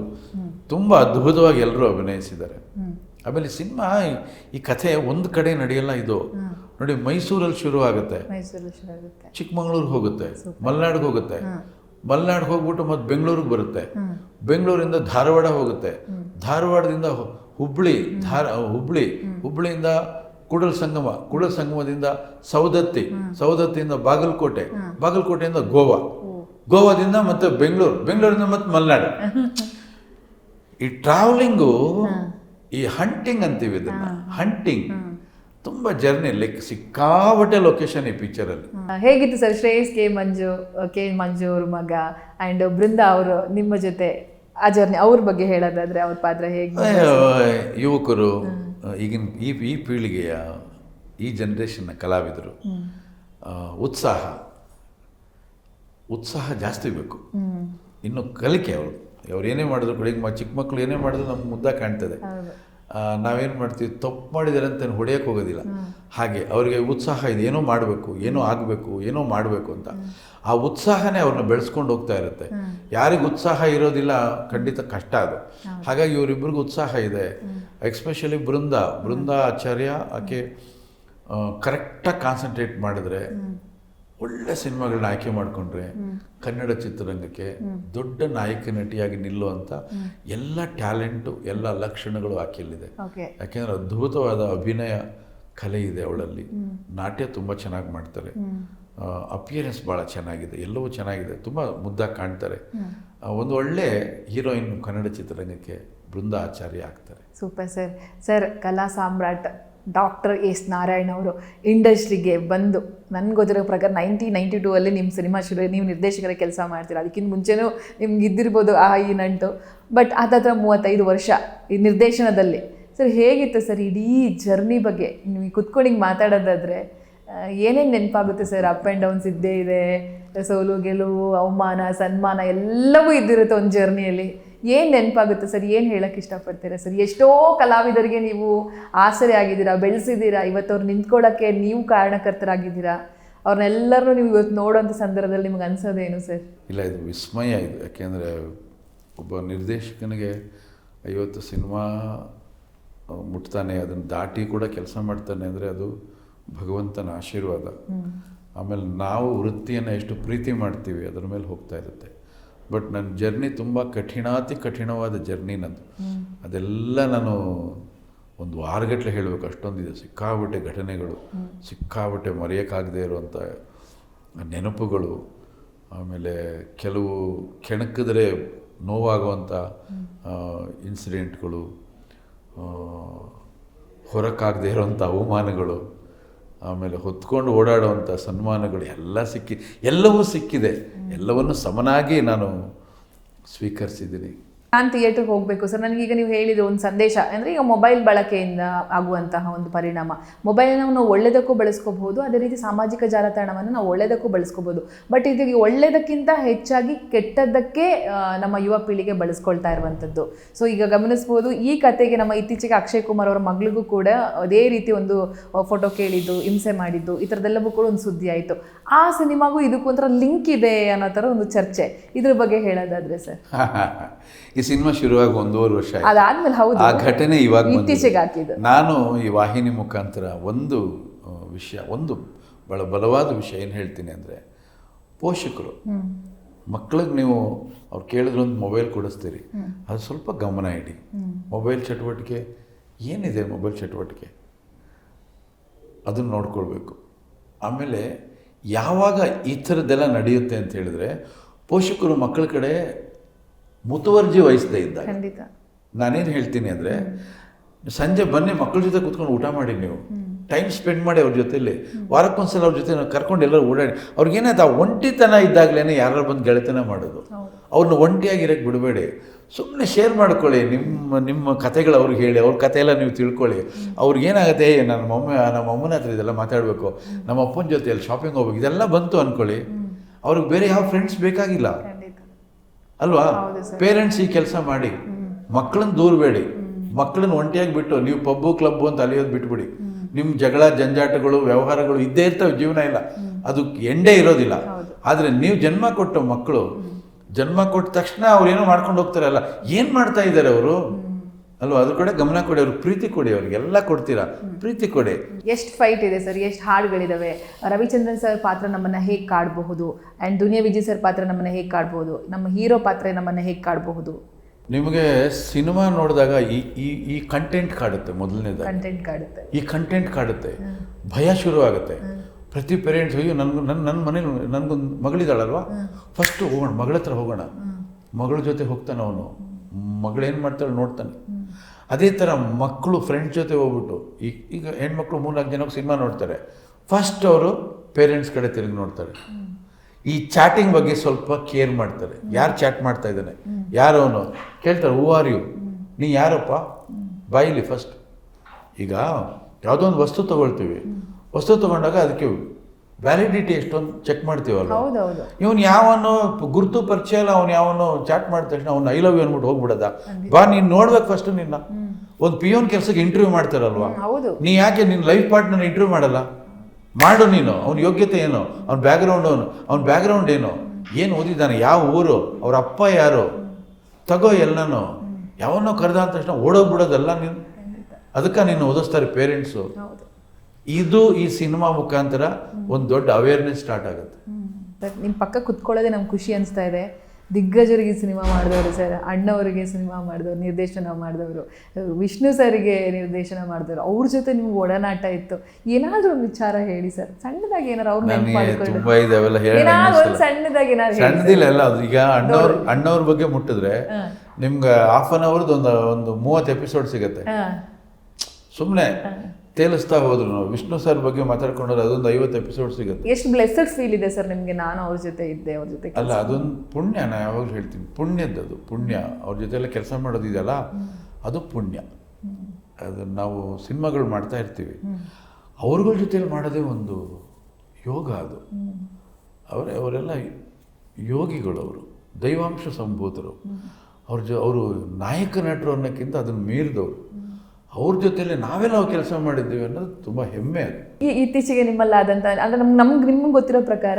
ತುಂಬ ಅದ್ಭುತವಾಗಿ ಎಲ್ಲರೂ ಅಭಿನಯಿಸಿದ್ದಾರೆ. ಆಮೇಲೆ ಸಿನಿಮಾ ಈ ಕಥೆ ಒಂದು ಕಡೆ ನಡೆಯಲ್ಲ ಇದು. ನೋಡಿ ಮೈಸೂರಲ್ಲಿ ಶುರು ಆಗುತ್ತೆ ಚಿಕ್ಕಮಗಳೂರಿಗೆ ಹೋಗುತ್ತೆ ಮಲೆನಾಡಿಗೆ ಹೋಗುತ್ತೆ. ಮಲೆನಾಡಿಗೆ ಹೋಗ್ಬಿಟ್ಟು ಮತ್ತೆ ಬೆಂಗಳೂರಿಗೆ ಬರುತ್ತೆ. ಬೆಂಗಳೂರಿಂದ ಧಾರವಾಡ ಹೋಗುತ್ತೆ. ಧಾರವಾಡದಿಂದ ಹುಬ್ಳಿ ಧಾರ ಹುಬ್ಳಿ ಹುಬ್ಳಿಯಿಂದ ಕುಡಲ್ ಸಂಗಮ ಕುಡಲ್ ಸಂಗಮದಿಂದ ಸೌದತ್ತಿ ಸೌದತ್ತಿಯಿಂದ ಬಾಗಲಕೋಟೆ ಬಾಗಲಕೋಟೆಯಿಂದ ಗೋವಾ. ಗೋವಾದಿಂದ ಮತ್ತೆ ಬೆಂಗಳೂರು ಬೆಂಗಳೂರಿಂದ ಮತ್ತೆ ಮಲೆನಾಡು. ಈ ಟ್ರಾವೆಲಿಂಗು ಈ ಹಂಟಿಂಗ್ ಅಂತೀವಿ ಇದನ್ನ. ಹಂಟಿಂಗ್. ತುಂಬ ಜರ್ನಿ ಲೈಕ್ ಸಿಕ್ಕಾಪಟ್ಟೆ ಲೊಕೇಶನ್ ಈ ಪಿಕ್ಚರಲ್ಲಿ ಹೇಗಿತ್ತು sir Shreyas K Manju K Manju ಅವ್ರ ಮಗ ಆ್ಯಂಡ್ ಬೃಂದಾ ಅವರು ನಿಮ್ಮ ಜೊತೆ ಆ ಜರ್ನಿ ಅವ್ರ ಬಗ್ಗೆ ಹೇಳೋದಾದ್ರೆ ಅವ್ರ ಪಾತ್ರ ಹೇಗೆ? ಯುವಕರು ಈಗಿನ ಈ ಈ ಪೀಳಿಗೆಯ ಈ ಜನ್ರೇಷನ್ನ ಕಲಾವಿದರು ಉತ್ಸಾಹ ಉತ್ಸಾಹ ಜಾಸ್ತಿ ಬೇಕು. ಇನ್ನು ಕಲಿಕೆ ಅವರು. ಅವ್ರು ಏನೇ ಮಾಡಿದ್ರು ಕೂಡ ಈಗ ಮ- ಚಿಕ್ಕ ಮಕ್ಕಳು ಏನೇ ಮಾಡಿದ್ರು ನಮ್ಗೆ ಮುದ್ದ ಕಾಣ್ತದೆ. ನಾವೇನು ಮಾಡ್ತೀವಿ? ತಪ್ಪು ಮಾಡಿದ್ದಾರೆ ಅಂತ ಹೊಡೆಯೋಕೆ ಹೋಗೋದಿಲ್ಲ. ಹಾಗೆ ಅವರಿಗೆ ಉತ್ಸಾಹ ಇದೆ. ಏನೋ ಮಾಡಬೇಕು ಏನೋ ಆಗಬೇಕು ಏನೋ ಮಾಡಬೇಕು ಅಂತ. ಆ ಉತ್ಸಾಹನೇ ಅವ್ರನ್ನ ಬೆಳೆಸ್ಕೊಂಡು ಹೋಗ್ತಾ ಇರುತ್ತೆ. ಯಾರಿಗೆ ಉತ್ಸಾಹ ಇರೋದಿಲ್ಲ ಖಂಡಿತ ಕಷ್ಟ ಅದು. ಹಾಗಾಗಿ ಇವರಿಬ್ಬರಿಗೂ ಉತ್ಸಾಹ ಇದೆ. ಎಕ್ಸ್ಪೆಷಲಿ ಬೃಂದ ಬೃಂದ ಆಚಾರ್ಯ ಆಕೆ ಕರೆಕ್ಟಾಗಿ ಕಾನ್ಸಂಟ್ರೇಟ್ ಮಾಡಿದ್ರೆ ಒಳ್ಳೆ ಸಿನಿಮಾಗಳನ್ನ ಆಯ್ಕೆ ಮಾಡಿಕೊಂಡ್ರೆ ಕನ್ನಡ ಚಿತ್ರರಂಗಕ್ಕೆ ದೊಡ್ಡ ನಾಯಕ ನಟಿಯಾಗಿ ನಿಲ್ಲುವಂಥ ಎಲ್ಲ ಟ್ಯಾಲೆಂಟು ಎಲ್ಲ ಲಕ್ಷಣಗಳು ಆಕೆಯಲ್ಲಿದೆ. ಯಾಕೆಂದರೆ ಅದ್ಭುತವಾದ ಅಭಿನಯ ಕಲೆ ಇದೆ ಅವಳಲ್ಲಿ. ನಾಟ್ಯ ತುಂಬ ಚೆನ್ನಾಗಿ ಮಾಡ್ತಾರೆ. ಅಪಿಯರೆನ್ಸ್ ಭಾಳ ಚೆನ್ನಾಗಿದೆ ಎಲ್ಲವೂ ಚೆನ್ನಾಗಿದೆ ತುಂಬ ಮುದ್ದಾಗಿ ಕಾಣ್ತಾರೆ. ಒಂದು ಒಳ್ಳೆ ಹೀರೋಯಿನ್ ಕನ್ನಡ ಚಿತ್ರರಂಗಕ್ಕೆ ಬೃಂದ ಆಚಾರ್ಯ ಆಗ್ತಾರೆ. ಸೂಪರ್ ಸರ್ ಸರ್ ಕಲಾ ಸಾಮ್ರಾಟ್ ಡಾಕ್ಟರ್ ಎಸ್ ನಾರಾಯಣ್ ಅವರು ಇಂಡಸ್ಟ್ರಿಗೆ ಬಂದು ನನಗೆ ಗೊತ್ತಿರೋ ಪ್ರಕಾರ ನೈನ್ಟೀನ್ ನೈಂಟಿ ಟೂ ಅಲ್ಲಿ ನಿಮ್ಮ ಸಿನಿಮಾ ಶುರು ನೀವು ನಿರ್ದೇಶಕರ ಕೆಲಸ ಮಾಡ್ತೀರಾ. ಅದಕ್ಕಿಂತ ಮುಂಚೆನೂ ನಿಮ್ಗೆ ಇದ್ದಿರ್ಬೋದು ಆ ಈ ನಂಟು ಬಟ್ ಹತ್ತತ್ರ ಮೂವತ್ತೈದು ವರ್ಷ ಈ ನಿರ್ದೇಶನದಲ್ಲಿ. ಸರ್, ಹೇಗಿತ್ತು ಸರ್ ಇಡೀ ಜರ್ನಿ ಬಗ್ಗೆ? ನೀವು ಕುತ್ಕೊಂಡು ಹಿಂಗೆ ಮಾತಾಡೋದಾದ್ರೆ ಏನೇನು ನೆನಪಾಗುತ್ತೆ ಸರ್? ಅಪ್ ಆ್ಯಂಡ್ ಡೌನ್ಸ್ ಇದ್ದೇ ಇದೆ, ಸೋಲು, ಗೆಲುವು, ಅವಮಾನ, ಸನ್ಮಾನ ಎಲ್ಲವೂ ಇದ್ದಿರುತ್ತೆ ಒಂದು ಜರ್ನಿಯಲ್ಲಿ. ಏನು ನೆನಪಾಗುತ್ತೆ ಸರ್? ಏನು ಹೇಳಕ್ಕೆ ಇಷ್ಟಪಡ್ತೀರಾ ಸರ್? ಎಷ್ಟೋ ಕಲಾವಿದರಿಗೆ ನೀವು ಆಸರೆ ಆಗಿದ್ದೀರಾ ಬೆಳೆಸಿದ್ದೀರಾ ಇವತ್ತು ಅವ್ರು ನಿಂತ್ಕೊಳ್ಳೋಕ್ಕೆ ನೀವು ಕಾರಣಕರ್ತರಾಗಿದ್ದೀರಾ. ಅವ್ರನ್ನೆಲ್ಲರೂ ನೀವು ಇವತ್ತು ನೋಡೋಂಥ ಸಂದರ್ಭದಲ್ಲಿ ನಿಮ್ಗೆ ಅನ್ಸೋದೇನು ಸರ್? ಇಲ್ಲ ಇದು ವಿಸ್ಮಯ ಇದು. ಯಾಕೆಂದರೆ ಒಬ್ಬ ನಿರ್ದೇಶಕನಿಗೆ ಐವತ್ತು ಸಿನಿಮಾ ಮುಟ್ತಾನೆ ಅದನ್ನು ದಾಟಿ ಕೂಡ ಕೆಲಸ ಮಾಡ್ತಾನೆ ಅಂದರೆ ಅದು ಭಗವಂತನ ಆಶೀರ್ವಾದ. ಆಮೇಲೆ ನಾವು ವೃತ್ತಿಯನ್ನು ಎಷ್ಟು ಪ್ರೀತಿ ಮಾಡ್ತೀವಿ ಅದರ ಮೇಲೆ ಹೋಗ್ತಾ ಇರುತ್ತೆ. ಬಟ್ ನನ್ನ ಜರ್ನಿ ತುಂಬ ಕಠಿಣಾತಿ ಕಠಿಣವಾದ ಜರ್ನಿ ನಂದು. ಅದೆಲ್ಲ ನಾನು ಒಂದು ವಾರಗಟ್ಟಲೆ ಹೇಳಬೇಕು ಅಷ್ಟೊಂದಿದೆ. ಸಿಕ್ಕಾಬಟ್ಟೆ ಘಟನೆಗಳು ಸಿಕ್ಕಾಬಟ್ಟೆ ಮರೆಯೋಕ್ಕಾಗದೆ ಇರುವಂಥ ನೆನಪುಗಳು ಆಮೇಲೆ ಕೆಲವು ಕೆಣಕಿದ್ರೆ ನೋವಾಗುವಂಥ ಇನ್ಸಿಡೆಂಟ್ಗಳು ಹೊರಕ್ಕಾಗದೇ ಇರುವಂಥ ಅವಮಾನಗಳು ಆಮೇಲೆ ಹೊತ್ಕೊಂಡು ಓಡಾಡುವಂಥ ಸನ್ಮಾನಗಳು ಎಲ್ಲ ಸಿಕ್ಕಿ ಎಲ್ಲವೂ ಸಿಕ್ಕಿದೆ. ಎಲ್ಲವನ್ನು ಸಮನಾಗಿ ನಾನು ಸ್ವೀಕರಿಸಿದ್ದೀನಿ. ನಾನು ಥಿಯೇಟರ್ಗೆ ಹೋಗಬೇಕು. ಸರ್ ನನಗೀಗ ನೀವು ಹೇಳಿದ ಒಂದು ಸಂದೇಶ, ಅಂದರೆ ಈಗ ಮೊಬೈಲ್ ಬಳಕೆಯಿಂದ ಆಗುವಂತಹ ಒಂದು ಪರಿಣಾಮ. ಮೊಬೈಲ್ನ ನಾವು ಒಳ್ಳೆಯದಕ್ಕೂ ಬಳಸ್ಕೋಬಹುದು, ಅದೇ ರೀತಿ ಸಾಮಾಜಿಕ ಜಾಲತಾಣವನ್ನು ನಾವು ಒಳ್ಳೆಯದಕ್ಕೂ ಬಳಸ್ಕೋಬಹುದು. ಬಟ್ ಇದು ಒಳ್ಳೆಯದಕ್ಕಿಂತ ಹೆಚ್ಚಾಗಿ ಕೆಟ್ಟದ್ದಕ್ಕೆ ನಮ್ಮ ಯುವ ಪೀಳಿಗೆ ಬಳಸ್ಕೊಳ್ತಾ ಇರುವಂಥದ್ದು ಸೊ ಈಗ ಗಮನಿಸ್ಬೋದು, ಈ ಕತೆಗೆ ನಮ್ಮ ಇತ್ತೀಚೆಗೆ ಅಕ್ಷಯ್ ಕುಮಾರ್ ಅವರ ಮಗಳಿಗೂ ಕೂಡ ಅದೇ ರೀತಿ ಒಂದು ಫೋಟೋ ಕೇಳಿದ್ದು, ಹಿಂಸೆ ಮಾಡಿದ್ದು, ಈ ಥರದ್ದೆಲ್ಲವೂ ಕೂಡ ಒಂದು ಸುದ್ದಿ ಆಯಿತು. ಆ ಸಿನಿಮಾಗೂ ಇದಕ್ಕೂ ಒಂಥರ ಲಿಂಕ್ ಇದೆ ಅನ್ನೋ ಥರ ಒಂದು ಚರ್ಚೆ. ಇದ್ರ ಬಗ್ಗೆ ಹೇಳೋದಾದ್ರೆ ಸರ್. ಈ ಸಿನಿಮಾ ಶುರುವಾಗಿ ಒಂದೂವರೆ ವರ್ಷ ಅದಾದ್ಮೇಲೆ ಹೌದು. ಆ ಘಟನೆ ಇವಾಗ. ಇತ್ತೀಚೆಗೆ ಹಾಕಿದ್ದು. ನಾನು ಈ ವಾಹಿನಿ ಮುಖಾಂತರ ಒಂದು ವಿಷಯ ಒಂದು ಬಹಳ ಬಲವಾದ ವಿಷಯ ಏನು ಹೇಳ್ತೀನಿ ಅಂದರೆ ಪೋಷಕರು ಮಕ್ಳಿಗೆ ನೀವು ಅವ್ರು ಕೇಳಿದ್ರೆ ಒಂದು ಮೊಬೈಲ್ ಕೊಡಿಸ್ತೀರಿ ಅದು ಸ್ವಲ್ಪ ಗಮನ ಇಡಿ. ಮೊಬೈಲ್ ಚಟುವಟಿಕೆ ಏನಿದೆ ಮೊಬೈಲ್ ಚಟುವಟಿಕೆ? ಅದನ್ನು ನೋಡ್ಕೊಳ್ಬೇಕು. ಆಮೇಲೆ ಯಾವಾಗ ಈ ಥರದ್ದೆಲ್ಲ ನಡೆಯುತ್ತೆ ಅಂತ ಹೇಳಿದ್ರೆ ಪೋಷಕರು ಮಕ್ಕಳ ಕಡೆ ಮುತುವರ್ಜಿ ವಹಿಸದೇ ಇದ್ದಾಗ ಖಂಡಿತ. ನಾನೇನು ಹೇಳ್ತೀನಿ ಅಂದರೆ ಸಂಜೆ ಬನ್ನಿ ಮಕ್ಕಳ ಜೊತೆ ಕೂತ್ಕೊಂಡು ಊಟ ಮಾಡಿ ನೀವು. ಟೈಮ್ ಸ್ಪೆಂಡ್ ಮಾಡಿ ಅವ್ರ ಜೊತೆಲಿ. ವಾರಕ್ಕೊಂದ್ಸಲ ಅವ್ರ ಜೊತೆ ಕರ್ಕೊಂಡು ಎಲ್ಲರೂ ಓಡಾಡಿ. ಅವ್ರಿಗೇನಾಯ್ತು ಆ ಒಂಟಿತನ ಇದ್ದಾಗಲೇ ಯಾರು ಬಂದು ಗೆಳೆತನ ಮಾಡೋದು. ಅವ್ರನ್ನ ಒಂಟಿಯಾಗಿರೋಕ್ಕೆ ಬಿಡಬೇಡಿ. ಸುಮ್ಮನೆ ಶೇರ್ ಮಾಡ್ಕೊಳ್ಳಿ. ನಿಮ್ಮ ನಿಮ್ಮ ಕತೆಗಳು ಅವ್ರಿಗೆ ಹೇಳಿ ಅವ್ರ ಕಥೆ ಎಲ್ಲ ನೀವು ತಿಳ್ಕೊಳ್ಳಿ. ಅವ್ರಿಗೇನಾಗುತ್ತೆ ಏ ನನ್ನ ಮಮ್ಮ ನಮ್ಮ ಅಮ್ಮನ ಹತ್ರ ಇದೆಲ್ಲ ಮಾತಾಡಬೇಕು. ನಮ್ಮ ಅಪ್ಪನ ಜೊತೆಯಲ್ಲಿ ಶಾಪಿಂಗ್ ಹೋಗ್ಬೇಕು. ಇದೆಲ್ಲ ಬಂತು ಅಂದ್ಕೊಳ್ಳಿ ಅವ್ರಿಗೆ ಬೇರೆ ಯಾವ ಫ್ರೆಂಡ್ಸ್ ಬೇಕಾಗಿಲ್ಲ. ಅಲ್ವಾ? ಪೇರೆಂಟ್ಸ್ ಈ ಕೆಲಸ ಮಾಡಿ. ಮಕ್ಕಳನ್ನ ದೂರಬೇಡಿ ಮಕ್ಕಳನ್ನ ಒಂಟಿಯಾಗಿ ಬಿಟ್ಟು ನೀವು ಪಬ್ಬು ಕ್ಲಬ್ಬು ಅಂತ ಅಲಿಯೋದು ಬಿಟ್ಬಿಡಿ. ನಿಮ್ಮ ಜಗಳ ಜಂಜಾಟಗಳು ವ್ಯವಹಾರಗಳು ಇದ್ದೇ ಇರ್ತವೆ ಜೀವನ ಇಲ್ಲ. ಅದು ಎಂಡೇ ಇರೋದಿಲ್ಲ. ಆದರೆ ನೀವು ಜನ್ಮ ಕೊಟ್ಟ ಮಕ್ಕಳು ಜನ್ಮ ಕೊಟ್ಟ ತಕ್ಷಣ ಅವ್ರು ಏನೋ ಮಾಡ್ಕೊಂಡು ಹೋಗ್ತಾರಲ್ಲ ಏನು ಮಾಡ್ತಾ ಇದ್ದಾರೆ ಅವರು? ಅಲ್ವಾ ಅದ್ರ ಕಡೆ ಗಮನ ಕೊಡಿ ಅವ್ರಿಗೆ ಪ್ರೀತಿ ಕೊಡಿ ಅವ್ರಿಗೆ ಎಲ್ಲ ಕೊಡ್ತೀರಾ? ಪ್ರೀತಿ ಕೊಡಿ. ಎಷ್ಟು ಫೈಟ್ ಇದೆ ಸರ್ ಎಷ್ಟು ಹಾಡುಗಳಿದಾವೆ? ರವಿಚಂದ್ರನ್ ಸರ್ ಪಾತ್ರ ನಮ್ಮನ್ನು ಹೇಗೆ ಕಾಡಬಹುದು? ಆ್ಯಂಡ್ ದುನಿಯಾ ವಿಜಯ್ ಸರ್ ಪಾತ್ರ ನಮ್ಮನ್ನು ಹೇಗೆ ಕಾಡ್ಬೋದು ನಮ್ಮ ಹೀರೋ ಪಾತ್ರ ನಮ್ಮನ್ನು ಹೇಗೆ ಕಾಡಬಹುದು? ನಿಮಗೆ ಸಿನಿಮಾ ನೋಡಿದಾಗ ಈ ಈ ಈ ಕಂಟೆಂಟ್ ಕಾಡುತ್ತೆ ಮೊದಲನೇದಾಗಿ. ಕಂಟೆಂಟ್ ಕಾಡುತ್ತೆ. ಈ ಕಂಟೆಂಟ್ ಕಾಡುತ್ತೆ. ಭಯ ಶುರು ಆಗುತ್ತೆ ಪ್ರತಿ ಪೇರೆಂಟ್ಸ್ ಅಯ್ಯೋ ನನಗೂ ನನ್ನ ನನ್ನ ಮನೇಲಿ ನನಗೊಂದು ಮಗಳಿದ್ದಾಳಲ್ವಾ ಫಸ್ಟು ಹೋಗೋಣ ಮಗಳ ಹತ್ರ ಹೋಗೋಣ. ಮಗಳ ಜೊತೆ ಹೋಗ್ತಾನೆ ಅವನು. ಮಗಳೇನು ಮಾಡ್ತಾಳೆ ನೋಡ್ತಾನೆ. ಅದೇ ಥರ ಮಕ್ಕಳು ಫ್ರೆಂಡ್ಸ್ ಜೊತೆ ಹೋಗ್ಬಿಟ್ಟು ಈಗ ಈಗ ಹೆಣ್ಮಕ್ಳು ಮೂರ್ನಾಲ್ಕು ಜನಕ್ಕೆ ಸಿನಿಮಾ ನೋಡ್ತಾರೆ. ಫಸ್ಟ್ ಅವರು ಪೇರೆಂಟ್ಸ್ ಕಡೆ ತಿರುಗಿ ನೋಡ್ತಾರೆ. ಈ ಚಾಟಿಂಗ್ ಬಗ್ಗೆ ಸ್ವಲ್ಪ ಕೇರ್ ಮಾಡ್ತಾರೆ. ಯಾರು ಚಾಟ್ ಮಾಡ್ತಾ ಇದ್ದಾನೆ? ಯಾರು ಅವನು? ಕೇಳ್ತಾರೆ ಹೂ ಆರ್ ಯು ನೀ ಯಾರಪ್ಪ? ಬಾಯಿಲಿ ಫಸ್ಟ್ ಈಗ ಯಾವುದೋ ಒಂದು ವಸ್ತು ತಗೊಳ್ತೀವಿ. ವಸ್ತು ತಗೊಂಡಾಗ ಅದಕ್ಕೆ ವ್ಯಾಲಿಡಿಟಿ ಎಷ್ಟೊಂದು ಚೆಕ್ ಮಾಡ್ತೀವಲ್ಲ ಇವನು ಯಾವನು ಗುರುತು ಪರಿಚಯ ಇಲ್ಲ ಅವ್ನು ಯಾವನು ಚಾಟ್ ಮಾಡಿದ ತಕ್ಷಣ ಅವ್ನು ಐ ಲವ್ ಯು ಅನ್ಬಿಟ್ಟು ಹೋಗ್ಬಿಡದ? ಬಾ ನೀನು ನೋಡ್ಬೇಕು ಫಸ್ಟ್ ನಿನ್ನ. ಒಂದು ಪಿ ಒನ್ ಕೆಲಸಕ್ಕೆ ಇಂಟರ್ವ್ಯೂ ಮಾಡ್ತಾರಲ್ವಾ? ನೀ ಯಾಕೆ ನಿನ್ನ ಲೈಫ್ ಪಾರ್ಟ್ನರ್ ಇಂಟರ್ವ್ಯೂ ಮಾಡಲ್ಲ? ಮಾಡು ನೀನು ಅವ್ನ ಯೋಗ್ಯತೆ ಏನು? ಅವ್ನ ಬ್ಯಾಕ್ಗ್ರೌಂಡ್ ಅವನು ಅವ್ನ ಬ್ಯಾಕ್ಗ್ರೌಂಡ್ ಏನು? ಏನು ಓದಿದ್ದಾನೆ? ಯಾವ ಊರು? ಅವ್ರ ಅಪ್ಪ ಯಾರು? ತಗೋ ಎಲ್ಲನೂ. ಯಾವನ್ನೋ ಕರೆದ ತಕ್ಷಣ ಓಡೋಗ್ಬಿಡೋದಲ್ಲ ನೀನು? ಅದಕ್ಕೆ ನೀನು ಓದಿಸ್ತಾರೆ ಪೇರೆಂಟ್ಸು ಇದು ಈ ಸಿನಿಮಾ ಮುಖಾಂತರ ಒಂದು ದೊಡ್ಡ ಅವೇರ್ನೆಸ್ ಸ್ಟಾರ್ಟ್ ಆಗುತ್ತೆ. ಬಟ್ ನಿಮ್ಮ ಪಕ್ಕ ಕುತ್ಕೊಳ್ಳೋದೆ ನಮ್ಗೆ ಖುಷಿ ಅನಿಸ್ತಾ ಇದೆ. ದಿಗ್ಗಜರಿಗೆ ಸಿನಿಮಾ ಮಾಡಿದವರು ಸರ್ ಅಣ್ಣವರಿಗೆ ಸಿನಿಮಾ ಮಾಡಿದವರು ನಿರ್ದೇಶನ ಮಾಡಿದವರು ವಿಷ್ಣು ಸರಿಗೆ ನಿರ್ದೇಶನ ಮಾಡಿದವರು ಅವ್ರ ಜೊತೆ ನಿಮ್ಗೆ ಒಡನಾಟ ಇತ್ತು. ಏನಾದರೂ ಒಂದು ವಿಚಾರ ಹೇಳಿ ಸರ್. ಸಣ್ಣದಾಗಿ ಏನಾರು ಅವ್ರು ತುಂಬಾ ಇದಾವೆಲ್ಲ ಹೇಳಿ ಸಣ್ಣದಾಗಿ ಏನಾದ್ರು ಸಣ್ಣದಿಲ್ಲ ಅಲ್ಲ ಅದು. ಈಗ ಅಣ್ಣವ್ರ ಅಣ್ಣವ್ರ ಬಗ್ಗೆ ಮುಟ್ಟಿದ್ರೆ ನಿಮ್ಗೆ ಹಾಫ್ ಅನ್ ಅವರ್ದು ಒಂದು ಒಂದು ಮೂವತ್ತು ಎಪಿಸೋಡ್ ಸಿಗುತ್ತೆ. ಸುಮ್ಮನೆ ತೇಲಿಸ್ತಾ ಹೋದ್ರು ನಾವು. ವಿಷ್ಣು ಸರ್ ಬಗ್ಗೆ ಮಾತಾಡ್ಕೊಂಡ್ರೆ ಅದೊಂದು ಐವತ್ತು ಎಪಿಸೋಡ್ ಸಿಗುತ್ತೆ. ಎಷ್ಟು ಬ್ಲೆಸ್ಸಡ್ ಫೀಲ್ ಇದೆ ಸರ್ ನಿಮಗೆ? ನಾನು ಅವ್ರ ಜೊತೆ ಇದ್ದೆ ಅವ್ರ ಜೊತೆ ಅಲ್ಲ ಅದೊಂದು ಪುಣ್ಯ ನಾ ಯಾವಾಗಲೂ ಹೇಳ್ತೀನಿ. ಪುಣ್ಯದ್ದು ಅದು ಪುಣ್ಯ. ಅವ್ರ ಜೊತೆಲ್ಲ ಕೆಲಸ ಮಾಡೋದಿದೆಯಲ್ಲ ಅದು ಪುಣ್ಯ. ಅದು ನಾವು ಸಿನಿಮಾಗಳು ಮಾಡ್ತಾ ಇರ್ತೀವಿ. ಅವ್ರಗಳ ಜೊತೆಲಿ ಮಾಡೋದೇ ಒಂದು ಯೋಗ ಅದು. ಅವರೇ ಅವರೆಲ್ಲ ಯೋಗಿಗಳು ಅವರು ದೈವಾಂಶ ಸಂಭೂತರು. ಅವ್ರ ಜೊ ಅವರು ನಾಯಕ ನಟರು ಅನ್ನೋಕ್ಕಿಂತ ಅದನ್ನು ಮೀರಿದವರು. ಅವ್ರ ಜೊತೆಲೆ ನಾವೇ ನಾವು ಕೆಲಸ ಮಾಡಿದ್ದೀವಿ ಅನ್ನೋದು ತುಂಬ ಹೆಮ್ಮೆ ಅದು. ಈ ಇತ್ತೀಚೆಗೆ ನಿಮ್ಮಲ್ಲಾದಂಥ ಅಂದ್ರೆ ನಮ್ಗೆ ನಮ್ಗೆ, ನಿಮ್ಗೆ ಗೊತ್ತಿರೋ ಪ್ರಕಾರ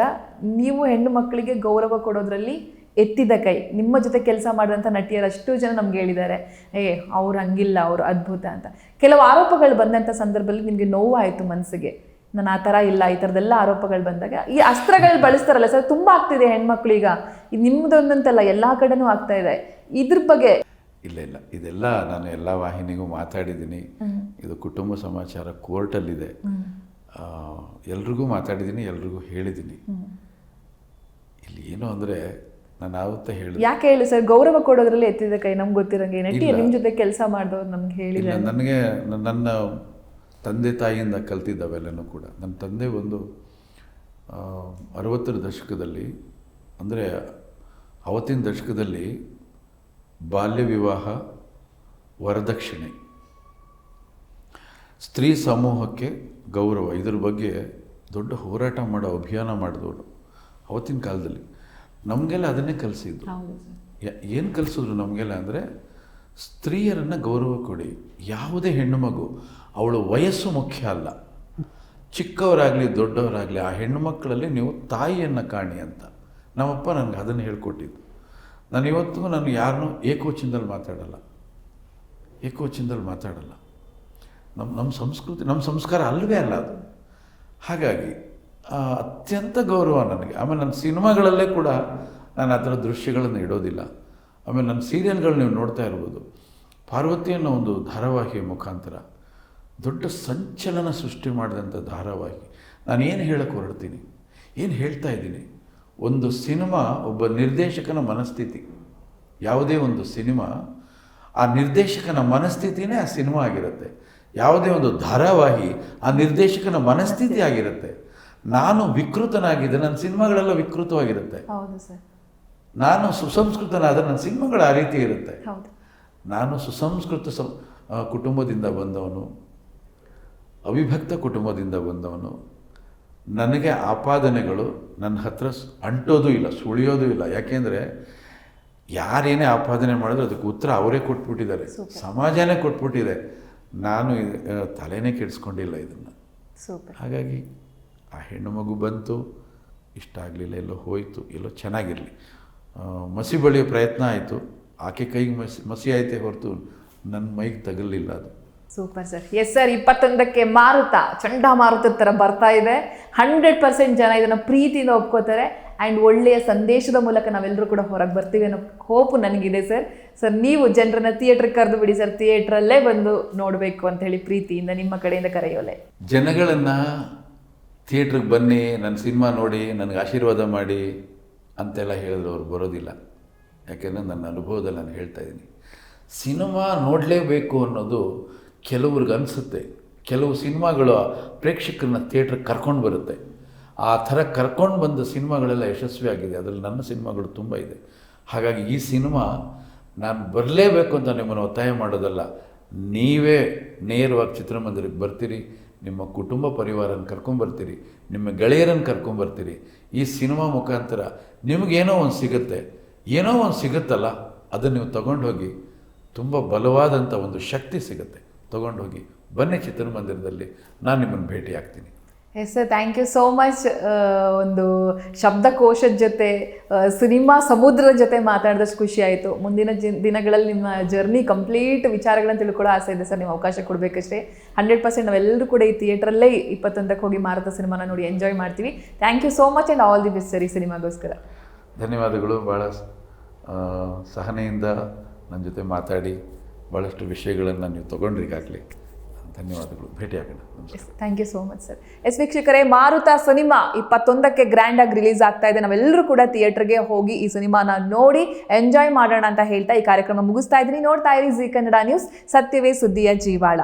ನೀವು ಹೆಣ್ಣು ಮಕ್ಕಳಿಗೆ ಗೌರವ ಕೊಡೋದ್ರಲ್ಲಿ ಎತ್ತಿದ ಕೈ, ನಿಮ್ಮ ಜೊತೆ ಕೆಲಸ ಮಾಡಿದಂಥ ನಟಿಯರು ಅಷ್ಟು ಜನ ನಮ್ಗೆ ಹೇಳಿದ್ದಾರೆ, ಏ, ಅವ್ರು ಹಂಗಿಲ್ಲ, ಅವರು ಅದ್ಭುತ ಅಂತ. ಕೆಲವು ಆರೋಪಗಳು ಬಂದಂಥ ಸಂದರ್ಭದಲ್ಲಿ ನಿಮಗೆ ನೋವಾಯಿತು ಮನಸ್ಸಿಗೆ ನಾನು ಆ ಥರ ಇಲ್ಲ, ಈ ಥರದ್ದೆಲ್ಲ ಆರೋಪಗಳು ಬಂದಾಗ, ಈ ಅಸ್ತ್ರಗಳು ಬಳಸ್ತಾರಲ್ಲ ಸರ್, ತುಂಬ ಆಗ್ತಿದೆ ಹೆಣ್ಮಕ್ಳು ಈಗ. ನಿಮ್ಮದೊಂದಂತಲ್ಲ ಎಲ್ಲ ಕಡೆನೂ ಆಗ್ತಾ ಇದೆ. ಇದ್ರ ಬಗ್ಗೆ ಇಲ್ಲ ಇಲ್ಲ. ಇದೆಲ್ಲ ನಾನು ಎಲ್ಲ ವಾಹಿನಿಗೂ ಮಾತಾಡಿದ್ದೀನಿ. ಇದು ಕುಟುಂಬ ಸಮಾಚಾರ ಕೋರ್ಟಲ್ಲಿದೆ. ಎಲ್ರಿಗೂ ಮಾತಾಡಿದ್ದೀನಿ ಎಲ್ರಿಗೂ ಹೇಳಿದ್ದೀನಿ. ಇಲ್ಲಿ ಏನು ಅಂದರೆ ನಾನು ಆವತ್ತ ಹೇಳಿ ಯಾಕೆ ಹೇಳಿ ಸರ್? ಗೌರವ ಕೊಡೋದ್ರಲ್ಲಿ ಎತ್ತಿದ ಕೈ ನಮ್ಗೆ ಗೊತ್ತಿರಂಗೆ. ನಟಿ ನಿಮ್ಮ ನಿಮ್ ಜೊತೆ ಕೆಲಸ ಮಾಡಿದವ್ರು ನಮ್ಗೆ ಹೇಳಿ ನನಗೆ ನನ್ನ ತಂದೆ ತಾಯಿಯಿಂದ ಕಲ್ತಿದ್ದವೆಲ್ಲನೂ ಕೂಡ. ನನ್ನ ತಂದೆ ಒಂದು ಅರವತ್ತರ ದಶಕದಲ್ಲಿ ಅಂದರೆ ಅವತ್ತಿನ ದಶಕದಲ್ಲಿ ಬಾಲ್ಯ ವಿವಾಹ ವರದಕ್ಷಿಣೆ. ಸ್ತ್ರೀ ಸಮೂಹಕ್ಕೆ ಗೌರವ. ಇದ್ರ ಬಗ್ಗೆ ದೊಡ್ಡ ಹೋರಾಟ ಮಾಡೋ ಅಭಿಯಾನ ಮಾಡಿದವರು ಅವತ್ತಿನ ಕಾಲದಲ್ಲಿ. ನಮಗೆಲ್ಲ ಅದನ್ನೇ ಕಲಿಸಿದ್ರು. ಏನು ಕಲಿಸಿದ್ರು ನಮಗೆಲ್ಲ ಅಂದರೆ ಸ್ತ್ರೀಯರನ್ನು ಗೌರವ ಕೊಡಿ. ಯಾವುದೇ ಹೆಣ್ಣು ಮಗು ಅವಳ ವಯಸ್ಸು ಮುಖ್ಯ ಅಲ್ಲ. ಚಿಕ್ಕವರಾಗಲಿ ದೊಡ್ಡವರಾಗಲಿ ಆ ಹೆಣ್ಣು ಮಕ್ಕಳಲ್ಲಿ ನೀವು ತಾಯಿಯನ್ನು ಕಾಣಿ ಅಂತ. ನಮ್ಮಪ್ಪ ನನಗೆ ಅದನ್ನು ಹೇಳ್ಕೊಟ್ಟಿದ್ದು. ನಾನು ಇವತ್ತಿಗೂ ನಾನು ಯಾರನ್ನೂ ಏಕೋಚಿಂದಲ್ಲಿ ಮಾತಾಡಲ್ಲ. ಏಕೋಚಿಂದಲ್ಲಿ ಮಾತಾಡಲ್ಲ. ನಮ್ಮ ನಮ್ಮ ಸಂಸ್ಕೃತಿ ನಮ್ಮ ಸಂಸ್ಕಾರ ಅಲ್ಲವೇ ಅಲ್ಲ ಅದು. ಹಾಗಾಗಿ ಅತ್ಯಂತ ಗೌರವ ನನಗೆ. ಆಮೇಲೆ ನನ್ನ ಸಿನಿಮಾಗಳಲ್ಲೇ ಕೂಡ ನಾನು ಆ ಥರ ದೃಶ್ಯಗಳನ್ನು ಇಡೋದಿಲ್ಲ. ಆಮೇಲೆ ನನ್ನ ಸೀರಿಯಲ್ಗಳು ನೀವು ನೋಡ್ತಾ ಇರ್ಬೋದು. ಪಾರ್ವತಿ ಅನ್ನೋ ಒಂದು ಧಾರಾವಾಹಿಯ ಮುಖಾಂತರ ದೊಡ್ಡ ಸಂಚಲನ ಸೃಷ್ಟಿ ಮಾಡಿದಂಥ ಧಾರಾವಾಹಿ. ನಾನು ಏನು ಹೇಳಕ್ಕೆ ಹೊರಡ್ತೀನಿ? ಏನು ಹೇಳ್ತಾ ಇದ್ದೀನಿ? ಒಂದು ಸಿನಿಮಾ ಒಬ್ಬ ನಿರ್ದೇಶಕನ ಮನಸ್ಥಿತಿ. ಯಾವುದೇ ಒಂದು ಸಿನಿಮಾ ಆ ನಿರ್ದೇಶಕನ ಮನಸ್ಥಿತಿನೇ ಆ ಸಿನಿಮಾ ಆಗಿರುತ್ತೆ. ಯಾವುದೇ ಒಂದು ಧಾರಾವಾಹಿ ಆ ನಿರ್ದೇಶಕನ ಮನಸ್ಥಿತಿ ಆಗಿರುತ್ತೆ. ನಾನು ವಿಕೃತನಾಗಿದ್ದೆ ನನ್ನ ಸಿನಿಮಾಗಳೆಲ್ಲ ವಿಕೃತವಾಗಿರುತ್ತೆ. ನಾನು ಸುಸಂಸ್ಕೃತನಾದ ನನ್ನ ಸಿನಿಮಾಗಳು ಆ ರೀತಿ ಇರುತ್ತೆ. ನಾನು ಸುಸಂಸ್ಕೃತ ಸಂ ಕುಟುಂಬದಿಂದ ಬಂದವನು ಅವಿಭಕ್ತ ಕುಟುಂಬದಿಂದ ಬಂದವನು ನನಗೆ ಆಪಾದನೆಗಳು ನನ್ನ ಹತ್ರ ಅಂಟೋದು ಇಲ್ಲ ಸುಳಿಯೋದು ಇಲ್ಲ. ಯಾಕೆಂದರೆ ಯಾರೇನೇ ಆಪಾದನೆ ಮಾಡಿದ್ರೆ ಅದಕ್ಕೆ ಉತ್ತರ ಅವರೇ ಕೊಟ್ಬಿಟ್ಟಿದ್ದಾರೆ. ಸಮಾಜನೇ ಕೊಟ್ಬಿಟ್ಟಿದೆ. ನಾನು ತಲೆನೇ ಕೆಡಿಸ್ಕೊಂಡಿಲ್ಲ ಇದನ್ನು. ಹಾಗಾಗಿ ಆ ಹೆಣ್ಣು ಮಗು ಬಂತು ಇಷ್ಟ ಆಗಲಿಲ್ಲ ಎಲ್ಲೋ ಹೋಯಿತು ಎಲ್ಲೋ ಚೆನ್ನಾಗಿರಲಿ. ಮಸಿ ಬಳಿಯೋ ಪ್ರಯತ್ನ ಆಯಿತು. ಆಕೆ ಕೈಗೆ ಮಸಿ ಮಸಿ ಆಯಿತೇ ಹೊರತು ನನ್ನ ಮೈಗೆ ತಗಲಿಲ್ಲ ಅದು. ಸೂಪರ್ ಸರ್ ಎಸ್ ಸರ್ ಇಪ್ಪತ್ತೊಂದಕ್ಕೆ ಮಾರುತ ಚಂಡಮಾರುತದ ಥರ ಬರ್ತಾ ಇದೆ. ಹಂಡ್ರೆಡ್ ಪರ್ಸೆಂಟ್ ಜನ ಇದನ್ನು ಪ್ರೀತಿಯಿಂದ ಒಪ್ಕೋತಾರೆ. ಆ್ಯಂಡ್ ಒಳ್ಳೆಯ ಸಂದೇಶದ ಮೂಲಕ ನಾವೆಲ್ಲರೂ ಕೂಡ ಹೊರಗೆ ಬರ್ತೀವಿ ಅನ್ನೋ ಹೋಪು ನನಗಿದೆ ಸರ್ ಸರ್ ನೀವು ಜನರನ್ನ ಥಿಯೇಟ್ರಿಗೆ ಕರೆದು ಬಿಡಿ ಸರ್ ಥಿಯೇಟ್ರಲ್ಲೇ ಬಂದು ನೋಡಬೇಕು ಅಂತ ಹೇಳಿ ಪ್ರೀತಿಯಿಂದ ನಿಮ್ಮ ಕಡೆಯಿಂದ ಕರೆಯೋಲೆ. ಜನಗಳನ್ನು ಥಿಯೇಟ್ರಿಗೆ ಬನ್ನಿ ನನ್ನ ಸಿನಿಮಾ ನೋಡಿ, ನನಗೆ ಆಶೀರ್ವಾದ ಮಾಡಿ ಅಂತೆಲ್ಲ ಹೇಳಿದ್ರು, ಅವ್ರು ಬರೋದಿಲ್ಲ. ಯಾಕೆಂದರೆ ನನ್ನ ಅನುಭವದಲ್ಲಿ ನಾನು ಹೇಳ್ತಾ ಇದ್ದೀನಿ. ಸಿನಿಮಾ ನೋಡಲೇಬೇಕು ಅನ್ನೋದು ಕೆಲವ್ರಿಗೆ ಅನಿಸುತ್ತೆ. ಕೆಲವು ಸಿನಿಮಾಗಳು ಪ್ರೇಕ್ಷಕರನ್ನ ಥಿಯೇಟ್ರಿಗೆ ಕರ್ಕೊಂಡು ಬರುತ್ತೆ. ಆ ಥರ ಕರ್ಕೊಂಡು ಬಂದ ಸಿನಿಮಾಗಳೆಲ್ಲ ಯಶಸ್ವಿಯಾಗಿದೆ. ಅದರಲ್ಲಿ ನನ್ನ ಸಿನಿಮಾಗಳು ತುಂಬ ಇದೆ. ಹಾಗಾಗಿ ಈ ಸಿನಿಮಾ ನಾನು ಬರಲೇಬೇಕು ಅಂತ ನಿಮ್ಮನ್ನು ಒತ್ತಾಯ ಮಾಡೋದಲ್ಲ. ನೀವೇ ನೇರವಾಗಿ ಚಿತ್ರಮಂದಿರಕ್ಕೆ ಬರ್ತೀರಿ, ನಿಮ್ಮ ಕುಟುಂಬ ಪರಿವಾರನ ಕರ್ಕೊಂಬರ್ತೀರಿ ನಿಮ್ಮ ಗೆಳೆಯರನ್ನು ಕರ್ಕೊಂಬರ್ತೀರಿ ಈ ಸಿನಿಮಾ ಮುಖಾಂತರ ನಿಮಗೇನೋ ಒಂದು ಸಿಗುತ್ತೆ. ಏನೋ ಒಂದು ಸಿಗುತ್ತಲ್ಲ, ಅದನ್ನು ನೀವು ತಗೊಂಡು ಹೋಗಿ ತುಂಬ ಬಲವಾದಂಥ ಒಂದು ಶಕ್ತಿ ಸಿಗುತ್ತೆ. ತಗೊಂಡು ಹೋಗಿ ಬನ್ನಿ ಚಿತ್ರಮಂದಿರದಲ್ಲಿ. ನಾನು ನಿಮ್ಮನ್ನು ಭೇಟಿ ಆಗ್ತೀನಿ yes sir thank you so much ಒಂದು ಶಬ್ದಕೋಶದ ಜೊತೆ ಸಿನಿಮಾ ಸಮುದ್ರದ ಜೊತೆ ಮಾತಾಡಿದಷ್ಟು ಖುಷಿ ಆಯಿತು. ಮುಂದಿನ ಜಿ- ದಿನಗಳಲ್ಲಿ ನಿಮ್ಮ ಜರ್ನಿ ಕಂಪ್ಲೀಟ್ ವಿಚಾರಗಳನ್ನು ತಿಳ್ಕೊಳ್ಳೋ ಆಸೆ ಇದೆ ಸರ್. ನೀವು ಅವಕಾಶ ಕೊಡಬೇಕಷ್ಟೇ. ಹಂಡ್ರೆಡ್ ಪರ್ಸೆಂಟ್ ನಾವೆಲ್ಲರೂ ಕೂಡ ಈ ಥಿಯೇಟ್ರಲ್ಲೇ ಇಪ್ಪತ್ತೊಂದಕ್ಕೆ ಹೋಗಿ ಮಾರುತ ಸಿನಿಮಾನ ನೋಡಿ ಎಂಜಾಯ್ ಮಾಡ್ತೀವಿ. Thank you so much and all the best sir ಈ ಸಿನಿಮಾಗೋಸ್ಕರ. ಧನ್ಯವಾದಗಳು. ಭಾಳ ಸಹನೆಯಿಂದ ನನ್ನ ಜೊತೆ ಮಾತಾಡಿ. ಭಾಳಷ್ಟು ವಿಷಯಗಳನ್ನು ನೀವು ತೊಗೊಂಡ್ರಿ ಈಗಾಗಲೇ ಧನ್ಯವಾದಗಳು. ಭೇಟಿಯಾಗೋಣ. Thank you so much sir yes ವೀಕ್ಷಕರೇ, ಮಾರುತ ಸಿನಿಮಾ ಇಪ್ಪತ್ತೊಂದಕ್ಕೆ ಗ್ರ್ಯಾಂಡ್ ಆಗಿ ರಿಲೀಸ್ ಆಗ್ತಾ ಇದೆ. ನಾವೆಲ್ಲರೂ ಕೂಡ ಥಿಯೇಟರ್ಗೆ ಹೋಗಿ ಈ ಸಿನಿಮಾನ ನೋಡಿ ಎಂಜಾಯ್ ಮಾಡೋಣ ಅಂತ ಹೇಳ್ತಾ ಈ ಕಾರ್ಯಕ್ರಮ ಮುಗಿಸ್ತಾ ಇದ್ದೀನಿ. ನೋಡ್ತಾ ಇರಿ ಜಿ ಕನ್ನಡ ನ್ಯೂಸ್ ಸತ್ಯವೇ ಸುದ್ದಿಯ ಜೀವಾಳ.